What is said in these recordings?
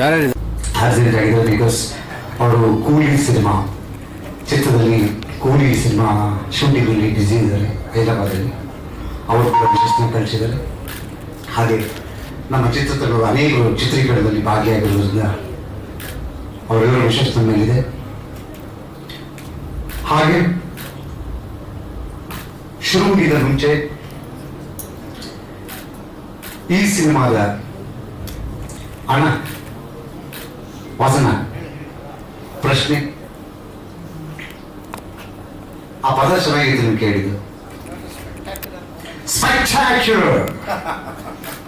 ಯಾರ್ಯಾರಿದೆ because ಅವರು ಕೂಲಿ cinema, ಚಿತ್ರದಲ್ಲಿ ಕೂಲಿ ಸಿನಿಮಾ ಶೂಟಿಂಗಲ್ಲಿ ಬ್ಯುಸಿ ಇದ್ದಾರೆ ಹೈದರಾಬಾದಲ್ಲಿ. ಅವರು ಯಶಸ್ಸನ್ನ ಕಳಿಸಿದ್ದಾರೆ. ಹಾಗೆ ನಮ್ಮ ಚಿತ್ರತಂಡದ ಅನೇಕರು ಚಿತ್ರೀಕರಣದಲ್ಲಿ ಭಾಗಿಯಾಗಿರುವುದರಿಂದ ಅವರೆಲ್ಲರ ವಿಶೇಷ ಮೇಲಿದೆ. ಹಾಗೆ ಶುರು ಮುಗಿದ ಮುಂಚೆ ಈ ಸಿನಿಮಾದ ಹಣ ವಾಸನ. ಪ್ರಶ್ನೆ. ಆ ಪದ ಚೆನ್ನಾಗಿದೆ ನೀವು ಕೇಳಿದ್ದು.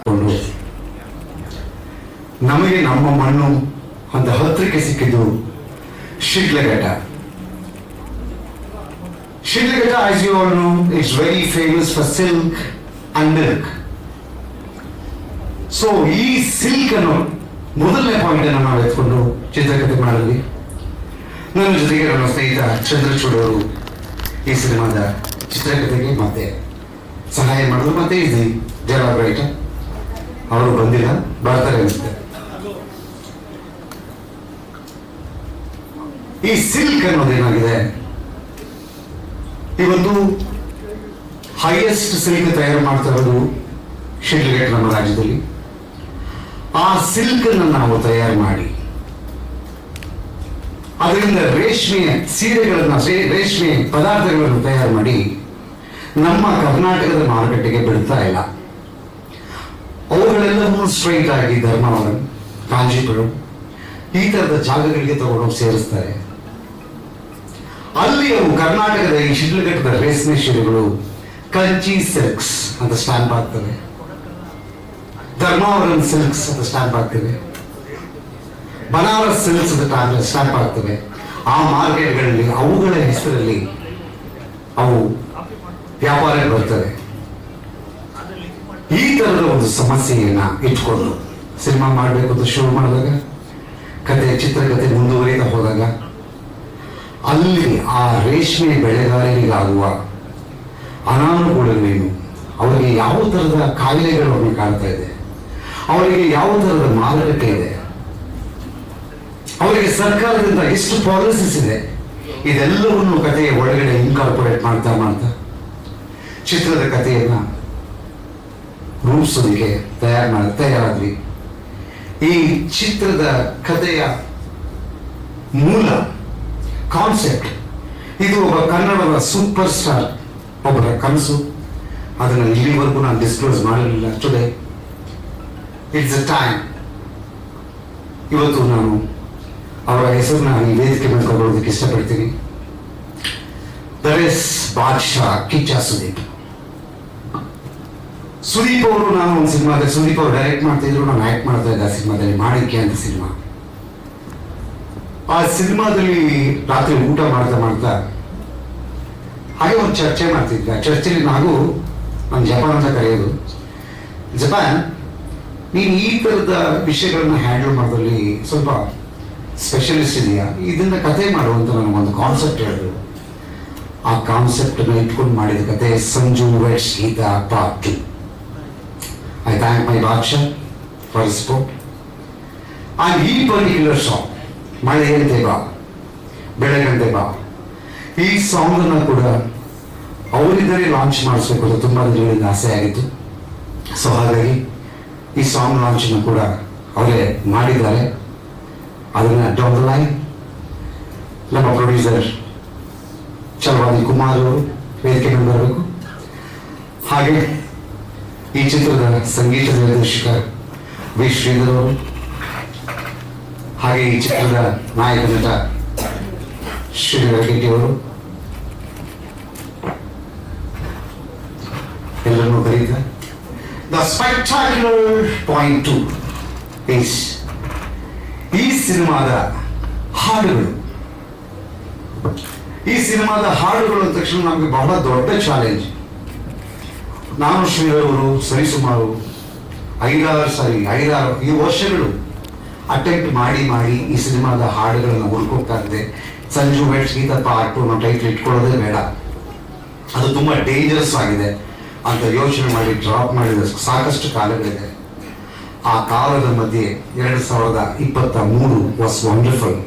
ಕೊಂಡು ನಮಗೆ ನಮ್ಮ ಮಣ್ಣು ಅಂತ ಹತ್ತಿರಕ್ಕೆ ಸಿಕ್ಕಿದ್ದು Sidlaghatta. Sidlaghatta as you all know it's very famous for silk and milk so ಈ ಸಿಲ್ಕ್ ಅನ್ನೋ ಮೊದಲನೇ ಪಾಯಿಂಟ್ ಅನ್ನು ನಾವು ಎತ್ಕೊಂಡು ಚಿತ್ರಕಥೆ ಮಾಡಿದ್ವಿ ನನ್ನ ಜೊತೆಗೆ ನನ್ನ ಸ್ನೇಹಿತ ಚಂದ್ರಚೂಡ್ ಅವರು ಈ ಸಿನಿಮಾದ ಚಿತ್ರಕಥೆಗೆ ಮತ್ತೆ ಸಹಾಯ ಮಾಡಿದ್ರು. ಮತ್ತೆ ಇದೆ ಜವಾಬ್ ರೈಟ್. ಅವರು ಬಂದಿಲ್ಲ, ಬರ್ತಾರೆ ಅನಿಸುತ್ತೆ ಈ ಸಿಲ್ಕ್ ಅನ್ನೋದೇನಾಗಿದೆ ಇವತ್ತು ಹೈಯೆಸ್ಟ್ ಸಿಲ್ಕ್ ತಯಾರು ಮಾಡ್ತಾ ಇರೋದು ಶಿಡ್ಲಘಟ್ಟ ನಮ್ಮ ರಾಜ್ಯದಲ್ಲಿ ಆ ಸಿಲ್ಕ್ ಅನ್ನು ನಾವು ತಯಾರು ಮಾಡಿ, ಅದರಿಂದ ರೇಷ್ಮೆಯ ಸೀರೆಗಳನ್ನು ರೇಷ್ಮೆ ಪದಾರ್ಥಗಳನ್ನು ತಯಾರು ಮಾಡಿ, ನಮ್ಮ ಕರ್ನಾಟಕದ ಮಾರುಕಟ್ಟೆಗೆ ಬಿಡ್ತಾ ಇಲ್ಲ. ಅವುಗಳೆಲ್ಲವೂ ಸ್ಟ್ರೈಟ್ ಆಗಿ ಧರ್ಮವರಂ ಕಾಂಜಿಪುರಂ, ಈ ಥರದ ಜಾಗಗಳಿಗೆ ತಗೊಂಡು ಸೇರಿಸ್ತಾರೆ. ಅಲ್ಲಿ ಅವು ಕರ್ನಾಟಕದ ಈ ಶಿಡ್ಲಘಟ್ಟದ ರೇಷ್ಮೆ ಸೀರೆಗಳು ಕಂಚಿ ಸಿಲ್ಕ್ಸ್ ಅಂತ ಸ್ಟ್ಯಾಂಪ್ ಆಗ್ತವೆ. ಧರ್ಮಾವರಂ ಸಿಲ್ಕ್ಸ್ ಅಂತ ಸ್ಟ್ಯಾಂಪ್ ಹಾಕ್ತೀವಿ ಬನಾರಸ್ ಸಿಲ್ಕ್ಸ್ ಅಂತ ಸ್ಟ್ಯಾಂಪ್ ಹಾಕ್ತೀವಿ ಆ ಮಾರ್ಕೆಟ್ಗಳಲ್ಲಿ, ಅವುಗಳ ಹೆಸರಲ್ಲಿ ಅವು ವ್ಯಾಪಾರ ಬರ್ತವೆ. ಈ ತರದ ಒಂದು ಸಮಸ್ಯೆಯನ್ನ ಇಟ್ಕೊಂಡು ಸಿನಿಮಾ ಮಾಡಬೇಕು ಅಂತ ಶುರು ಮಾಡಿದಾಗ, ಕತೆ ಚಿತ್ರಕಥೆ ಮುಂದುವರಿತಾ ಹೋದಾಗ, ಅಲ್ಲಿ ಆ ರೇಷ್ಮೆ ಬೆಳೆಗಾರರಿಗಾಗುವ ಅನಾನುಕೂಲಗಳೇನು? ಅವರಿಗೆ ಯಾವ ತರದ ಕಾಯಿಲೆಗಳು ಕಾಣ್ತಾ ಇದೆ? ಅವರಿಗೆ ಯಾವ ಥರದ ಮಾದರಿಕೆ ಇದೆ. ಅವರಿಗೆ ಸರ್ಕಾರದಿಂದ ಎಷ್ಟು ಪಾಲಿಸೀಸ್ ಇದೆ, ಇದೆಲ್ಲವನ್ನು ಕಥೆಯ ಒಳಗಡೆ ಇನ್ಕಾರ್ಪೊರೇಟ್ ಮಾಡ್ತಾ ಮಾಡ್ತಾ, ಚಿತ್ರದ ಕಥೆಯನ್ನ ರೂಪಿಸೋದಕ್ಕೆ ತಯಾರು ಮಾಡ, ತಯಾರಾದ್ವಿ. ಈ ಚಿತ್ರದ ಕಥೆಯ ಮೂಲ ಕಾನ್ಸೆಪ್ಟ್ ಇದು ಒಬ್ಬ ಕನ್ನಡದ ಸೂಪರ್ ಸ್ಟಾರ್ ಒಬ್ಬರ ಕನಸು. ಅದನ್ನು ಇಲ್ಲಿವರೆಗೂ ನಾನು ಡಿಸ್ಕ್ಲೋಸ್ ಮಾಡಲಿಲ್ಲ. ಟುಡೇ ಇಟ್ಸ್ ಅ ಟೈಮ್ ಇವತ್ತು ನಾನು ಅವರ ಹೆಸರನ್ನ ಈ ವೇದಿಕೆ ಮೇಲೆ ತಗೊಳ್ಳೋದಕ್ಕೆ ಇಷ್ಟಪಡ್ತೀನಿ. ದರ್ ಇಸ್ ಬಾದ್ಶಾ ಕಿಚ್ಚ ಸುದೀಪ್ ಸುದೀಪ್ ಅವರು ನಾನು ಒಂದು ಸಿನಿಮಾದಲ್ಲಿ ಸುದೀಪ್ ಅವರು ಡೈರೆಕ್ಟ್ ಮಾಡ್ತಾ ಇದ್ರು, ನಾನು ಆಕ್ಟ್ ಮಾಡ್ತಾ ಇದ್ದೆ ಆ ಸಿನಿಮಾದಲ್ಲಿ ಮಾಡಿಕೆ ಅಂತ ಸಿನಿಮಾ. ಆ ಸಿನಿಮಾದಲ್ಲಿ ರಾತ್ರಿ ಊಟ ಮಾಡ್ತಾ ಮಾಡ್ತಾ ಹಾಗೆ ಒಂದು ಚರ್ಚೆ ಮಾಡ್ತಿದ್ದೆ. ಆ ಚರ್ಚೆಯಲ್ಲಿ ನಾನು ನಾನು ಜಪಾನ್ ಅಂತ ಕರೆಯೋದು. ಜಪಾನ್ ನೀನು ಈ ಥರದ ವಿಷಯಗಳನ್ನ ಹ್ಯಾಂಡಲ್ ಮಾಡೋದ್ರಲ್ಲಿ ಸ್ವಲ್ಪ ಸ್ಪೆಷಲಿಸ್ಟ್ ಇದೆಯಾ? ಇದನ್ನ ಕತೆ ಮಾಡುವಂತ ನನಗೊಂದು ಕಾನ್ಸೆಪ್ಟ್ ಹೇಳಿದ್ರು ಆ ಕಾನ್ಸೆಪ್ಟ್ ಇಟ್ಕೊಂಡು ಮಾಡಿದ ಕತೆ Sanju weds Geetha part. I thank my boss for support and ಈ ಪರ್ಟಿಕ್ಯುಲರ್ ಸಾಂಗ್ ಮಳೆಯಂತೆ ಬಾ, ಬೆಳಗಂತೆ ಬಾ. ಈ ಸಾಂಗ್ ಅನ್ನ ಕೂಡ ಅವರಿದ್ದರೆ ಲಾಂಚ್ ಮಾಡಿಸ್ಬೇಕು ಅಂತ ತುಂಬಾ ದಿನಗಳಿಂದ ಆಸೆ ಆಗಿತ್ತು. ಸೊ ಹಾಗಾಗಿ ಈ ಸಾಂಗ್ ಲಾಂಚನ್ನು ಕೂಡ ಅವರೇ ಮಾಡಿದ್ದಾರೆ. ಅದನ್ನು ಡೌನ್ ಲೈನ್ ನಮ್ಮ ಪ್ರೊಡ್ಯೂಸರ್ ಚಲವಾದಿ ಕುಮಾರ್ ಅವರು ವೇದಿಕೆ ಬರಬೇಕು. ಹಾಗೆ ಈ ಚಿತ್ರದ ಸಂಗೀತ ನಿರ್ದೇಶಕ ವಿ. ಶ್ರೀಧರ್ ಅವರು, ಹಾಗೆ ಈ ಚಿತ್ರದ ನಾಯಕ ನಟ ಶ್ರೀಧರ್ ರೆಡ್ಡಿ ಅವರು ಎಲ್ಲರನ್ನೂ ಕರೀತಾರೆ ದ ಸ್ಪೆಕ್ಟಾಕ್ಯುಲರ್ ಪಾಯಿಂಟ್ ಇಸ್ ಈ ಸಿನಿಮಾದ ಹಾಡುಗಳು. ಈ ಸಿನಿಮಾದ ಹಾಡುಗಳು ಅಂದ ತಕ್ಷಣ ನಮಗೆ ಬಹಳ ದೊಡ್ಡ ಚಾಲೆಂಜ್ ನಾನು ಶ್ರೀರವರು ಸರಿಸುಮಾರು ಐದಾರು, ಸಾರಿ, ಐದಾರು, ಈ ವರ್ಷಗಳು ಅಟೆಂಪ್ಟ್ ಮಾಡಿ ಮಾಡಿ ಈ ಸಿನಿಮಾದ ಹಾಡುಗಳನ್ನು ಹುಡುಕೋಗ್ತಾ ಇದ್ದೆ. ಸಂಜು ಬೆಟ್ಸ್ ಗೀತಾ ಪಾರ್ಟ್ ನಾವು ಟೈಟ್ಲ್ ಇಟ್ಕೊಳ್ಳೋದೇ ಬೇಡ. ಅದು ತುಂಬಾ ಡೇಂಜರಸ್ ಆಗಿದೆ. ಅಂತ ಯೋಚನೆ ಮಾಡಿ ಡ್ರಾಪ್ ಮಾಡಿದ ಸಾಕಷ್ಟು ಕಾಲಗಳಿದೆ. ಆ ಕಾಲದ ಮಧ್ಯೆ ಎರಡು ಸಾವಿರದ ಇಪ್ಪತ್ತ ಮೂರು ವಾಸ್ ವಂಡರ್ಫುಲ್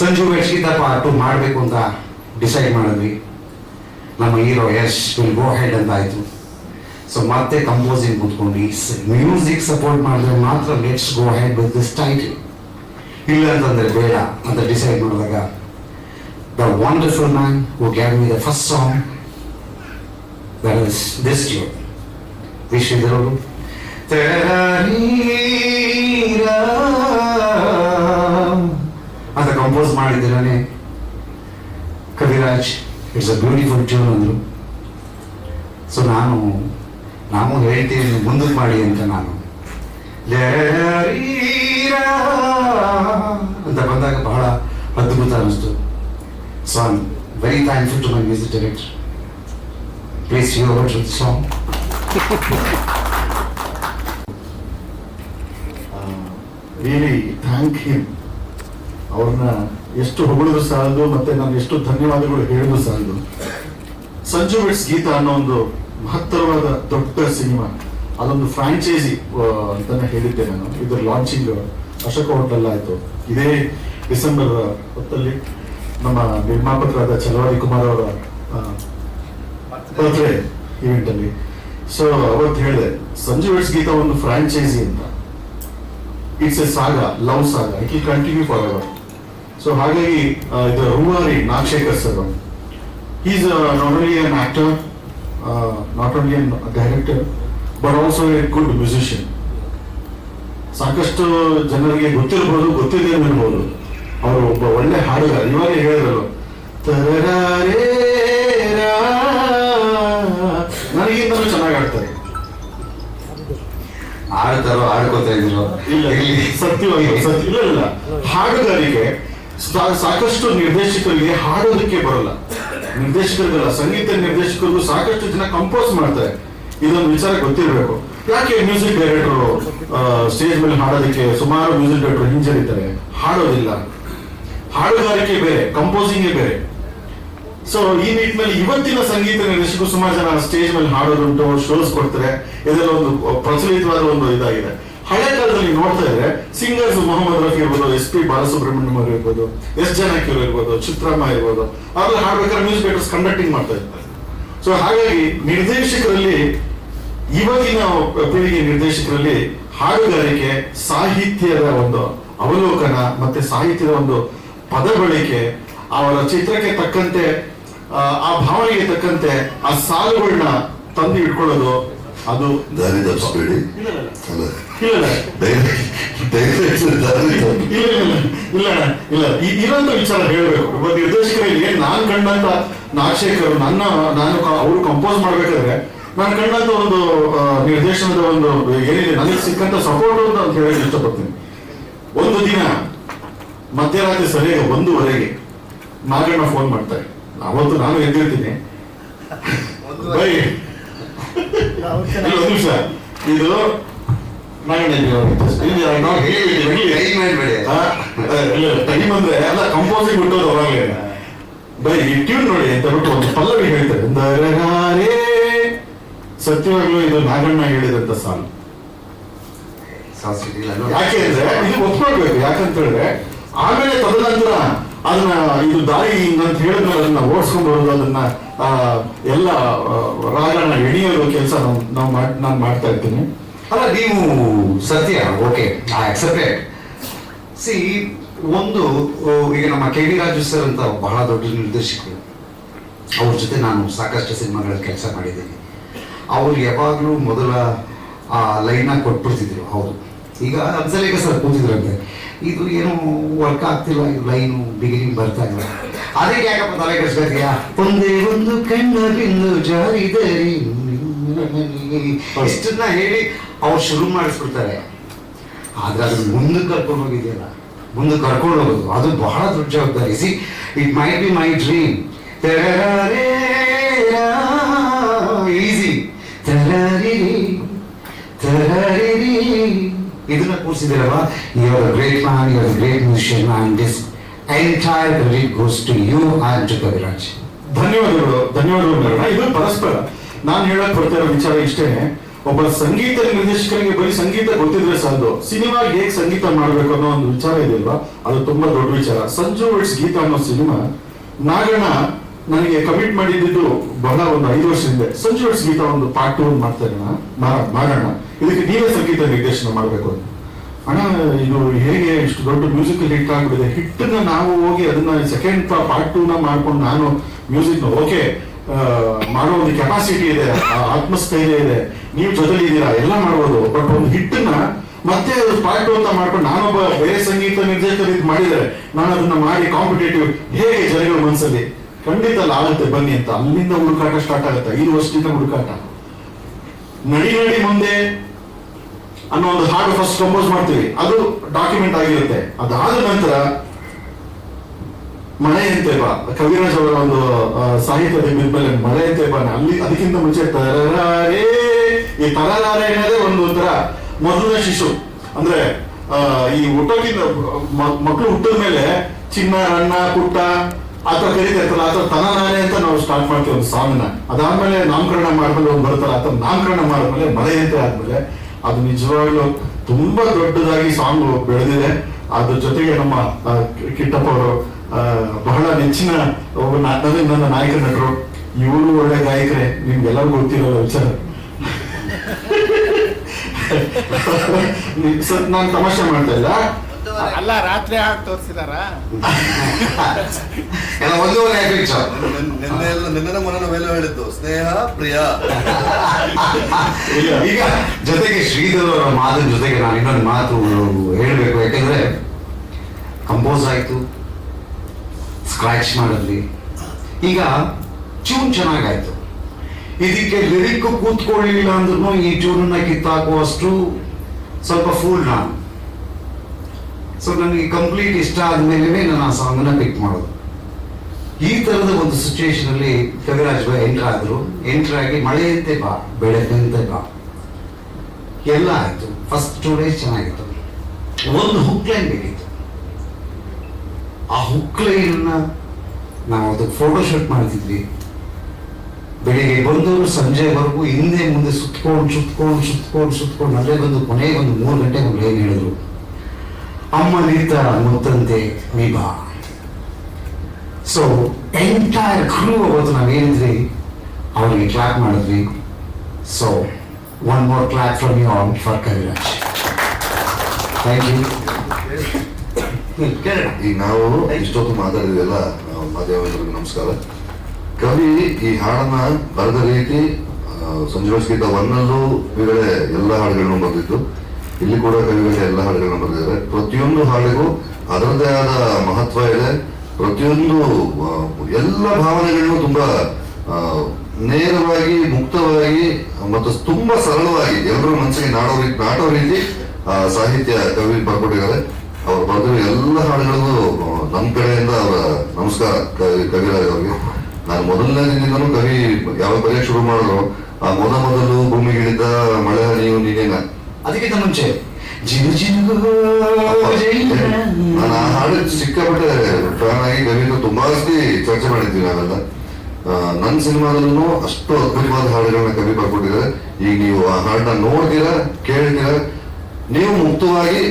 ಸಂಜು ವೆಚ್ಗಿತ ಪಾರ್ಟ್ ಮಾಡಬೇಕು ಅಂತ ಡಿಸೈಡ್ ಮಾಡಿದ್ವಿ. ನಮ್ಮ hero Yash will go head ಅಂತ ಆಯಿತು. ಸೊ ಮತ್ತೆ ಕಂಪೋಸಿಂಗ್ ಕೂತ್ಕೊಂಡು ಮ್ಯೂಸಿಕ್ ಸಪೋರ್ಟ್ ಮಾಡಿದ್ರೆ ಮಾತ್ರ let's go ahead with this title ಇಲ್ಲ ಅಂತಂದ್ರೆ ಬೇಡ ಅಂತ ಡಿಸೈಡ್ ಮಾಡಿದಾಗ the wonderful man who gave me the first song that is this tune Vishwadhar ಅವರು ಅಂತ ಕಂಪೋಸ್ ಮಾಡಿದ್ದೇನೆ Kaviraj it's a beautiful tune ಅಂದರು ಸೊ ನಾನು ನಾವು ಹೇಳ್ತೀನಿ ಮುಂದಕ್ಕೆ ಮಾಡಿ ಅಂತ ನಾನು ಅಂತ ಬಂದಾಗ ಬಹಳ ಅದ್ಭುತ ಅನ್ನಿಸ್ತು so I very thankful to my music director you our with song really thank him ಅವ್ರನ್ನ ಎಷ್ಟು ಹೊಗಳಿದ್ರು ಸಾಲದು, ಮತ್ತೆ ನಾನು ಎಷ್ಟು ಧನ್ಯವಾದಗಳು ಹೇಳಿದ್ರು ಸಾಲದು. ಸಂಜು ಬಿಟ್ಸ್ ಗೀತ ಅನ್ನೋ ಒಂದು ಮಹತ್ತರವಾದ ದೊಡ್ಡ ಸಿನಿಮಾ. ಅದೊಂದು ಫ್ರಾಂಚೈಸಿ ಅಂತಾನೆ ಹೇಳಿದ್ದೆ ನಾನು. ಇದರ ಲಾಂಚಿಂಗ್ ಅಶೋಕ ಹೋಟೆಲ್ ಆಯ್ತು. ಇದೇ ಡಿಸೆಂಬರ್ ಹೊತ್ತಲ್ಲಿ ನಮ್ಮ ನಿರ್ಮಾಪಕರಾದ ಚಲವಾದಿ ಕುಮಾರ್ ಅವರ ಬರ್ತ್ಡೇ ಇವೆಂಟಲ್ಲಿ ಸೊ ಅವತ್ತು ಹೇಳಿದೆ, ಸಂಜು ಬಿಟ್ಸ್ ಗೀತ ಒಂದು ಫ್ರಾಂಚೈಸಿ ಅಂತ. It's a saga love saga it will continue for ever so ಹಾಗಾಗಿ ಇದು ರೂವಾರಿ Nagashekhar sir is not only an actor not only an director but also a good musician ಸಾಕಷ್ಟು ಜನರಿಗೆ ಗೊತ್ತಿರ್ಬೋದು ಗೊತ್ತಿದೆ ಇರ್ಬೋದು. ಅವರು ಒಬ್ಬ ಒಳ್ಳೆ ಹಾಡುಗಾರ. ಇವಾಗ ಹೇಳಿದ್ರು ತರರಾರೇ ಆಡ್ತಾರೋ ಆಡ್ಕೋತಾ ಇದ್ರು. ಸತ್ಯವಾಗಿ ಸತ್ಯ ಇಲ್ಲ ಹಾಡಗಾರಿಕೆ ಹಾಡುಗಾರಿಕೆ ಸಾಕಷ್ಟು ನಿರ್ದೇಶಕರಿಗೆ ಹಾಡೋದಕ್ಕೆ ಬರಲ್ಲ. ನಿರ್ದೇಶಕರಿಗಲ್ಲ ಸಂಗೀತ ನಿರ್ದೇಶಕರಿಗೂ ಸಾಕಷ್ಟು ಜನ ಕಂಪೋಸ್ ಮಾಡ್ತಾರೆ. ಇದೊಂದು ವಿಚಾರ ಗೊತ್ತಿರಬೇಕು. ಯಾಕೆ ಮ್ಯೂಸಿಕ್ ಡೈರೆಕ್ಟರ್ ಸ್ಟೇಜ್ ಮೇಲೆ ಹಾಡೋದಕ್ಕೆ ಸುಮಾರು ಮ್ಯೂಸಿಕ್ ಡೈರೆಕ್ಟರ್ ಹಿಂಜರಿತಾರೆ? ಹಾಡೋದಿಲ್ಲ. ಹಾಡುಗಾರಿಕೆ ಬೇರೆ ಕಂಪೋಸಿಂಗೇ ಬೇರೆ. ಸೊ ಈ ನಿಟ್ಟಿನಲ್ಲಿ ಇವತ್ತಿನ ಸಂಗೀತ ನಿರ್ದೇಶಕರು ಸುಮಾರು ಜನ ಸ್ಟೇಜ್ ಮೇಲೆ ಹಾಡೋದುಂಟು ಶೋಸ್ ಕೊಡ್ತಾರೆ. ಇದೆಲ್ಲ ಒಂದು ಪ್ರಚಲಿತವಾದ ಒಂದು ಇದಾಗಿದೆ. ಹಳೆ ಕಾಲದಲ್ಲಿ ನೋಡ್ತಾ ಇದ್ರೆ ಸಿಂಗರ್ಸ್ ಮೊಹಮ್ಮದ್ ರಫಿ ಇರ್ಬೋದು, ಎಸ್ ಪಿ ಬಾಲಸುಬ್ರಹ್ಮಣ್ಯಂ ಅವರು ಇರ್ಬೋದು, ಎಸ್ ಜಾನಕಿ ಅವರು ಇರ್ಬೋದು, ಚಿತ್ರಮ್ಮ ಇರ್ಬೋದು ಅವ್ರೆಲ್ಲ ಹಾಡ್ಬೇಕಾದ್ರೆ ಮ್ಯೂಸಿಕ್ ಡೈರೆಕ್ಟರ್ಸ್ ಕಂಡಕ್ಟಿಂಗ್ ಮಾಡ್ತಾ ಇರ್ತಾರೆ. ಸೊ ಹಾಗಾಗಿ ನಿರ್ದೇಶಕರಲ್ಲಿ ಇವಾಗಿನ ಪೀಳಿಗೆ ನಿರ್ದೇಶಕರಲ್ಲಿ ಹಾಡುಗಾರಿಕೆ, ಸಾಹಿತ್ಯದ ಒಂದು ಅವಲೋಕನ ಮತ್ತೆ ಸಾಹಿತ್ಯದ ಒಂದು ಪದ ಬಳಕೆ, ಅವರ ಚಿತ್ರಕ್ಕೆ ತಕ್ಕಂತೆ ಆ, ಆ ಭಾವನೆಗೆ ತಕ್ಕಂತೆ ಆ ಸಾಲುಗಳನ್ನ ತಂದು ಇಟ್ಕೊಳ್ಳೋದು ಅದು ದಾರಿ ತಪ್ಪಿಸ್ಬೇಡಿ ಇಲ್ಲ ಇಲ್ಲ, ಇರೋಂಥ ವಿಚಾರ ಹೇಳಬೇಕು. ಒಬ್ಬ ನಿರ್ದೇಶಕರಿಗೆ ನಾನ್ ಕಂಡಂತ ನಾಗಶೇಖರ್ ನನ್ನ ನಾನು ಅವರು ಕಂಪೋಸ್ ಮಾಡ್ಬೇಕಾದ್ರೆ ನಾನು ಕಂಡಂತ ಒಂದು ನಿರ್ದೇಶನದ ಒಂದು ಏನಿದೆ ನನಗೆ ಸಿಕ್ಕಂತ ಸಪೋರ್ಟ್ ಅಂತ ಅಂತ ಹೇಳಕ್ ಇಷ್ಟಪಡ್ತೀನಿ. ಒಂದು ದಿನ ಮಧ್ಯರಾತ್ರಿ ಸರಿಯಾಗಿ ಒಂದೂವರೆಗೆ ನಾಗಣ್ಣ ಫೋನ್ ಮಾಡ್ತಾರೆ. ಅವತ್ತು ನಾನು ಎದ್ದಿರ್ತೀನಿ ಬೈ. ಒಂದು ನಿಮಿಷ. ಇದು. ಟೈಮ್ ಅಂದ್ರೆ ಎಲ್ಲ ಕಂಪೋಸಿಂಗ್ ಬಿಟ್ಟೋದು ಅವಾಗಲೇ ಬೈ ಟ್ಯೂನ್ ನೋಡಿ ಅಂತ ಬಿಟ್ಟು ಒಂದು ಪಲ್ಲವಿ ಹೇಳ್ತಾರೆ. ದರಗಾರೇ. ಸತ್ಯವಾಗ್ಲೂ ಇದು ನಾಗಣ್ಣ ಹೇಳಿದಂತ ನೋಡಿ. ಯಾಕೆ ಅಂದ್ರೆ ಇದು ಒಪ್ಕೊಳ್ಬೇಕು ಯಾಕಂತ ಹೇಳಿದ್ರೆ ಆಮೇಲೆ ತದನಂತರ ಅದನ್ನ ಇದು ದಾರಿ ಹಿಂಗಂತ ಹೇಳಿದ್ರು, ಅದನ್ನ ಓಡಿಸ್ಕೊಂಡು ಬರೋದು, ಅದನ್ನ ಎಲ್ಲ ರಾಗನ ಎಣಿಯೋದು ಕೆಲಸ ನಾವು ನಾನು ಮಾಡ್ತಾ ಇರ್ತೀನಿ. ಅಲ್ಲ, ನೀವು ಸತ್ಯ, ಓಕೆ, ಐ ಅಕ್ಸೆಪ್ಟೆಡ್ ಸಿ ಒಂದು ಈಗ ನಮ್ಮ ಕೆ ಡಿ ರಾಜು ಸರ್ ಅಂತ ಬಹಳ ದೊಡ್ಡ ನಿರ್ದೇಶಕರು. ಅವ್ರ ಜೊತೆ ನಾನು ಸಾಕಷ್ಟು ಸಿನಿಮಾಗಳ ಕೆಲಸ ಮಾಡಿದ್ದೀನಿ. ಅವ್ರು ಯಾವಾಗಲೂ ಮೊದಲ, ಆ ಲೈನ ಕೊಟ್ಬಿಡ್ತಿದ್ರು, ಹೌದು. ಈಗ ಅಫ್ಜಲೇಖ ಸರ್ ಕೂತಿದ್ರಂತೆ. ಇದು ಏನು ವರ್ಕ್ ಆಗ್ತಿಲ್ಲ ಲೈನು ಬಿಗಿನಿಂಗ್ ಬರ್ತಾ ಇಲ್ಲ. ಅದಕ್ಕೆ ಯಾಕಪ್ಪ ತಲೆ ಕೆಡಿಸ್ಕೊತೀಯ ಒಂದೇ ಒಂದು ಕಣ್ಣಲ್ಲಿಂದು ಜಾರಿದರಿ ಇಷ್ಟನ್ನ ಹೇಳಿ ಅವ್ರು ಶುರು ಮಾಡಿಸ್ಬಿಡ್ತಾರೆ. ಆದ್ರೆ ಅದನ್ನ ಮುಂದಕ್ಕೆ ಕರ್ಕೊಂಡು ಹೋಗಿದೆಯಲ್ಲ. ಮುಂದಕ್ಕೆ ಕರ್ಕೊಂಡು ಹೋಗೋದು. ಅದು ಬಹಳ ದೊಡ್ಡ ಜವಾಬ್ದಾರಿ. See it maybe my dream easy ಇದನ್ನ ಕೂರಿಸಿದಿರಲ್ಲ your great man your great musician and this entire credit goes to you and to Kaviraj. ಧನ್ಯವಾದಗಳು ಧನ್ಯವಾದಗಳು ಇದು ಪರಸ್ಪರ. ನಾನು ಹೇಳಕ್ ಬರ್ತಾ ವಿಚಾರ ಇಷ್ಟೇ. ಒಬ್ಬ ಸಂಗೀತ ನಿರ್ದೇಶಕರಿಗೆ ಬರೀ ಸಂಗೀತ ಗೊತ್ತಿದ್ರೆ ಸಾಲದು. ಸಿನಿಮಾ ಹೇಗೆ ಸಂಗೀತ ಮಾಡಬೇಕು ಅನ್ನೋ ಒಂದು ವಿಚಾರ ಇದೆಯಲ್ವಾ ಅದು ತುಂಬಾ ದೊಡ್ಡ ವಿಚಾರ. ಸಂಜು ಇಟ್ಸ್ ಗೀತ ಅನ್ನೋ ಸಿನಿಮಾ ನಾಗಣ್ಣ ನನಗೆ ಕಮಿಟ್ ಮಾಡಿದ್ದು ಬಹಳ ಒಂದು ಐದು ವರ್ಷ ಹಿಂದೆ ವರ್ಡ್ಸ್ ಗೀತ ಒಂದು ಪಾರ್ಟ್ ಟೂ ಮಾಡ್ತಾ ಮಾಡೋಣ. ಇದಕ್ಕೆ ನೀವೇ ಸಂಗೀತ ನಿರ್ದೇಶನ ಮಾಡಬೇಕು ಅಂತ. ಅಣ್ಣ, ಇದು ಹೇಗೆ ಇಷ್ಟು ದೊಡ್ಡ ಮ್ಯೂಸಿಕಲ್ ಹಿಟ್ ಆಗ್ಬಿಟ್ಟಿದೆ? ಹಿಟ್ ನಾವು ಹೋಗಿ ಅದನ್ನ ಸೆಕೆಂಡ್ ಪಾರ್ಟ್ ಟೂನ ಮಾಡ್ಕೊಂಡು ನಾನು ಮ್ಯೂಸಿಕ್ ಓಕೆ ಮಾಡೋ ಒಂದು ಕೆಪಾಸಿಟಿ ಇದೆ ಆತ್ಮಸ್ಥೈರ್ಯ ಇದೆ, ನೀವು ಜೊತೆಲಿ ಇದ್ದೀರಾ, ಎಲ್ಲ ಮಾಡ್ಬೋದು. ಬಟ್ ಒಂದು ಹಿಟ್ನ ಮತ್ತೆ ಪಾರ್ಟ್ ಟೂ ಅಂತ ಮಾಡ್ಕೊಂಡು ನಾನೊಬ್ಬ ಬೇರೆ ಸಂಗೀತ ನಿರ್ದೇಶಕರು ಇದು ಮಾಡಿದರೆ ನಾನು ಅದನ್ನ ಮಾಡಿ ಕಾಂಪಿಟೇಟಿವ್ ಹೇಗೆ ಜನಗಳ ಮನಸ್ಸಲ್ಲಿ ಖಂಡಿತ ಆಗುತ್ತೆ ಬನ್ನಿ ಅಂತ. ಅಲ್ಲಿಂದ ಹುಡುಕಾಟ ಸ್ಟಾರ್ಟ್ ಆಗುತ್ತೆ. ಐದು ವರ್ಷದಿಂದ ಹುಡುಕಾಟ. ನಡಿ ನಡಿ ಮುಂದೆ ಅನ್ನೋ ಒಂದು ಹಾಡು ಫಸ್ಟ್ ಕಂಪೋಸ್ ಮಾಡ್ತೀವಿ. ಅದು ಡಾಕ್ಯುಮೆಂಟ್ ಆಗಿರುತ್ತೆ. ಅದಾದ ನಂತರ ಮಳೆ ಎಂತೆ ಬಾ. ಕವಿರಾಜ್ ಅವರ ಒಂದು ಸಾಹಿತ್ಯದ ಮೇಲೆ ಮಳೆ ಎಂತೆ ಬಾ. ಅಲ್ಲಿ ಅದಕ್ಕಿಂತ ಮುಂಚೆ ತರಾರೇ ಈ ತರಾರೇ ಅನ್ನೋದೇ ಒಂದು ಒಂಥರ ಮೊದಲನೇ ಶಿಶು. ಅಂದ್ರೆ ಈ ಹುಟ್ಟೋಕ್ಕಿಂತ ಮಕ್ಕಳು ಹುಟ್ಟಿದ ಮೇಲೆ ಚಿನ್ನ ಅಣ್ಣ ಪುಟ್ಟ ಆತರ ಆ ಇರ್ತಲ್ಲ ತನ ನಾನೆ ಅಂತ ನಾವು ಸ್ಟಾರ್ಟ್ ಮಾಡ್ತೀವಿ ಒಂದು ಸಾಂಗ್ನ. ಅದಾದ್ಮೇಲೆ ನಾಮಕರಣ ಮಾಡಿದ್ಮೇಲೆ ಒಂದು ಬರುತ್ತಲ್ಲ ಥರ ನಾಮಕರಣ ಮಾಡಿದ್ಮೇಲೆ ಅಂತ ಆದ್ಮೇಲೆ ಅದು ನಿಜವಾಗ್ಲೂ ತುಂಬಾ ದೊಡ್ಡದಾಗಿ ಸಾಂಗ್ ಬೆಳೆದಿದೆ. ಅದ್ರ ಜೊತೆಗೆ ನಮ್ಮ ಆ, ಕಿಟ್ಟಪ್ಪ ಅವರು ಆ, ಬಹಳ ನೆಚ್ಚಿನ ಒಬ್ಬ ನಾ- ನಮಗೆ ನನ್ನ ನಾಯಕ ನಟರು. ಇವರು ಒಳ್ಳೆ ಗಾಯಕರೇ ನಿಮ್ಗೆಲ್ಲರಿಗೂ ಗೊತ್ತಿರೋ ವಿಚಾರ. ನಾನು ತಮಾಷೆ ಮಾಡ್ತಾ ಇಲ್ಲ ಅಲ್ಲ ರಾತ್ರಿ ಹಾಡು ತೋರಿಸಿದಾರ? ಎಲ್ಲ ಒಂದೂವರೆ ಪಿಕ್ಚರ್ ನಿನ್ನೆ ಎಲ್ಲ ನಿನ್ನೆ ಮೊನ್ನೆ ನಾವೆಲ್ಲ ಹೇಳಿದ್ದು ಸ್ನೇಹ ಪ್ರಿಯ. ಈಗ ಜೊತೆಗೆ ಶ್ರೀಧರ್ ಅವರ ಮಾತಿನ ಜೊತೆಗೆ ನಾನು ಇನ್ನೊಂದು ಮಾತು ಹೇಳಬೇಕು. ಯಾಕಂದ್ರೆ ಕಂಪೋಸ್ ಆಯ್ತು ಸ್ಕ್ರಾಚ್ ಮಾಡಿದ್ವಿ. ಈಗ ಟ್ಯೂನ್ ಚೆನ್ನಾಗಾಯ್ತು. ಇದಕ್ಕೆ ಲಿರಿಕ್ ಕೂತ್ಕೊಳ್ಳಿಲ್ಲ ಅಂದ್ರೂ ಈ ಟ್ಯೂನನ್ನ ಕಿತ್ತಾಕುವಷ್ಟು ಸ್ವಲ್ಪ ಫೂಲ್ ನಾನು. ಸೊ ನನಗೆ ಕಂಪ್ಲೀಟ್ ಇಷ್ಟ ಆದ್ಮೇಲೆ ನಾನು ಆ ಸಾಂಗನ್ನು ಪಿಕ್ ಮಾಡೋದು. ಈ ಥರದ ಒಂದು ಸಿಚುವೇಶನಲ್ಲಿ ಕವಿರಾಜ್ ಬಾಯ್ ಎಂಟರ್ ಆದ್ರು. ಎಂಟರ್ ಆಗಿ ಮಳೆಯಂತೆ ಬಾ ಬೆಳಕಂತೆ ಬಾ. ಎಲ್ಲ ಆಯ್ತು. ಫಸ್ಟ್ ಟೂ ಡೇಸ್ ಚೆನ್ನಾಗಿತ್ತು. ಒಂದು ಹುಕ್ ಲೈನ್ ಬೇಕಿತ್ತು. ಆ ಹುಕ್ ಲೈನ್ ನಾವು ಅದಕ್ಕೆ ಫೋಟೋ ಶೂಟ್ ಮಾಡ್ತಿದ್ವಿ. ಬೆಳಿಗ್ಗೆ ಬಂದವರು ಸಂಜೆವರೆಗೂ ಹಿಂದೆ ಮುಂದೆ ಸುತ್ಕೊಂಡು ಸುತ್ಕೊಂಡು ಸುತ್ಕೊಂಡು ಸುತ್ಕೊಂಡು, ಅಲ್ಲೇ ಬಂದು ಕೊನೆಗೆ ಒಂದು ಮೂರು ಗಂಟೆ ಒಂದು ಲೈನ್ ಹೇಳಿದ್ರು. ಅಮ್ಮ ನಿಂತ ಮುತ್ತಂತೆ ವಿಭಾ. ಸೊ ಎಂಟೈರ್ ಕ್ರೂ ಅವತ್ತು ನಾವೇನಿದ್ರಿ ಅವರಿಗೆ ಕ್ಲಾಪ್ ಮಾಡಿದ್ವಿ. So one more clap from you all for Kaviraj thank you ಈಗ ನಾವು ಇಷ್ಟೊತ್ತು ಮಾತಾಡಿದೆಲ್ಲ ಮಾಧ್ಯಮದವರಿಗೆ ನಮಸ್ಕಾರ. ಕವಿ ಈ ಹಾಡನ್ನ ಬರೆದ ರೀತಿ ಸಂಜೆ ಗೀತ ಒನ್ನಲ್ಲೂ ಕವಿಗಳೇ ಎಲ್ಲ ಹಾಡುಗಳನ್ನು ಬರೆದಿದ್ದು ಇಲ್ಲಿ ಕೂಡ ಕವಿಗಳ ಎಲ್ಲ ಹಾಡುಗಳನ್ನು ಬರೆದಿದ್ದಾರೆ. ಪ್ರತಿಯೊಂದು ಹಾಡಿಗೂ ಅದರದೇ ಆದ ಮಹತ್ವ ಇದೆ. ಪ್ರತಿಯೊಂದು ಎಲ್ಲ ಭಾವನೆಗಳನ್ನು ತುಂಬಾ ನೇರವಾಗಿ, ಮುಕ್ತವಾಗಿ, ಮತ್ತು ತುಂಬಾ ಸರಳವಾಗಿ, ಎಲ್ಲರೂ ಮನಸ್ಸಿಗೆ ನಾಡೋ ರೀತಿ ನಾಟೋ ರೀತಿ ಸಾಹಿತ್ಯ ಕವಿ ಬರ್ಕೊಟ್ಟಿದ್ದಾರೆ. ಅವ್ರು ಬರೆದಿರೋ ಎಲ್ಲ ಹಾಡುಗಳಿಗೂ ನಮ್ಮ ಕಡೆಯಿಂದ ಅವರ ನಮಸ್ಕಾರ ಕವಿ, ಕವಿರಾಜ್ ನಾನು ಮೊದಲನೇ ಕವಿ ಯಾವ ಬರೆಯಕ್ಕೆ ಶುರು ಮಾಡಿದ್ರು ಆ ಮೊದ ಮೊದಲು ಭೂಮಿಗಿಳಿದ ಮಳೆ ಹನಿಯು ನೀನೇನ ಅದಕ್ಕಿಂತ ಮುಂಚೆ ಜಿನು ಜಿನು ನಾನು ಆ ಹಾಡು ಸಿಕ್ಕಾಪಟ್ಟೆ ಫ್ಯಾನ್ ಆಗಿ ಕವಿಯಿಂದ ತುಂಬಾ ಜಾಸ್ತಿ ಚರ್ಚೆ ಮಾಡಿದ್ವಿ ನಾವೆಲ್ಲ ನನ್ನ ಸಿನಿಮಾದಲ್ಲೂ ಅಷ್ಟು ಅದ್ಭುತವಾದ ಹಾಡುಗಳನ್ನ ಕವಿ ಬರ್ಕೊಟ್ಟಿದ್ದಾರೆ ಈಗ ನೀವು ಆ ಹಾಡನ್ನ ನೋಡ್ತೀರಾ ಕೇಳ್ತೀರಾ ನೀವು ಮುಕ್ತವಾಗಿ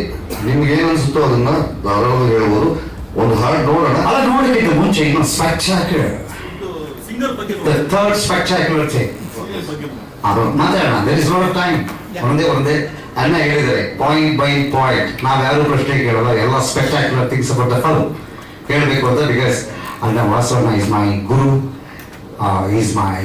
ನಿಮ್ಗೆ ಏನ್ ಅನ್ಸುತ್ತೋ ಅದನ್ನ ಧಾರಾಳವಾಗಿ ಹೇಳ್ಬೋದು. ಒಂದು ಹಾಡು ನೋಡೋಣ. ಅಲ್ಲ ನೋಡೋಕ್ಕಿಂತ ಮುಂಚೆ ಇನ್ನೊಂದು ಸ್ಪೆಕ್ಟಾಕ್ಯುಲರ್ ಥರ್ಡ್ ಸ್ಪೆಕ್ಟಾಕ್ಯುಲರ್ ಥಿಂಗ್ ಅದು ಮಾತಾಡೋಣ. ದೇರ್ ಇಸ್ ನಾಟ್ ಟೈಮ್ ಒಂದೇ ಒಂದೇ. ಅನ್ನ ಹೇಳಿದರೆ ಪಾಯಿಂಟ್ ಬೈ ಪಾಯಿಂಟ್ ನಾವು ಯಾರು ಪ್ರಶ್ನೆ ಕೇಳಲ್ಲ ಎಲ್ಲ spectacular things about the full ಹೇಳಬೇಕು ಅಂತ ಬಿಕಾಸ್ ಅನ್ನ Vasavanna is my guru is my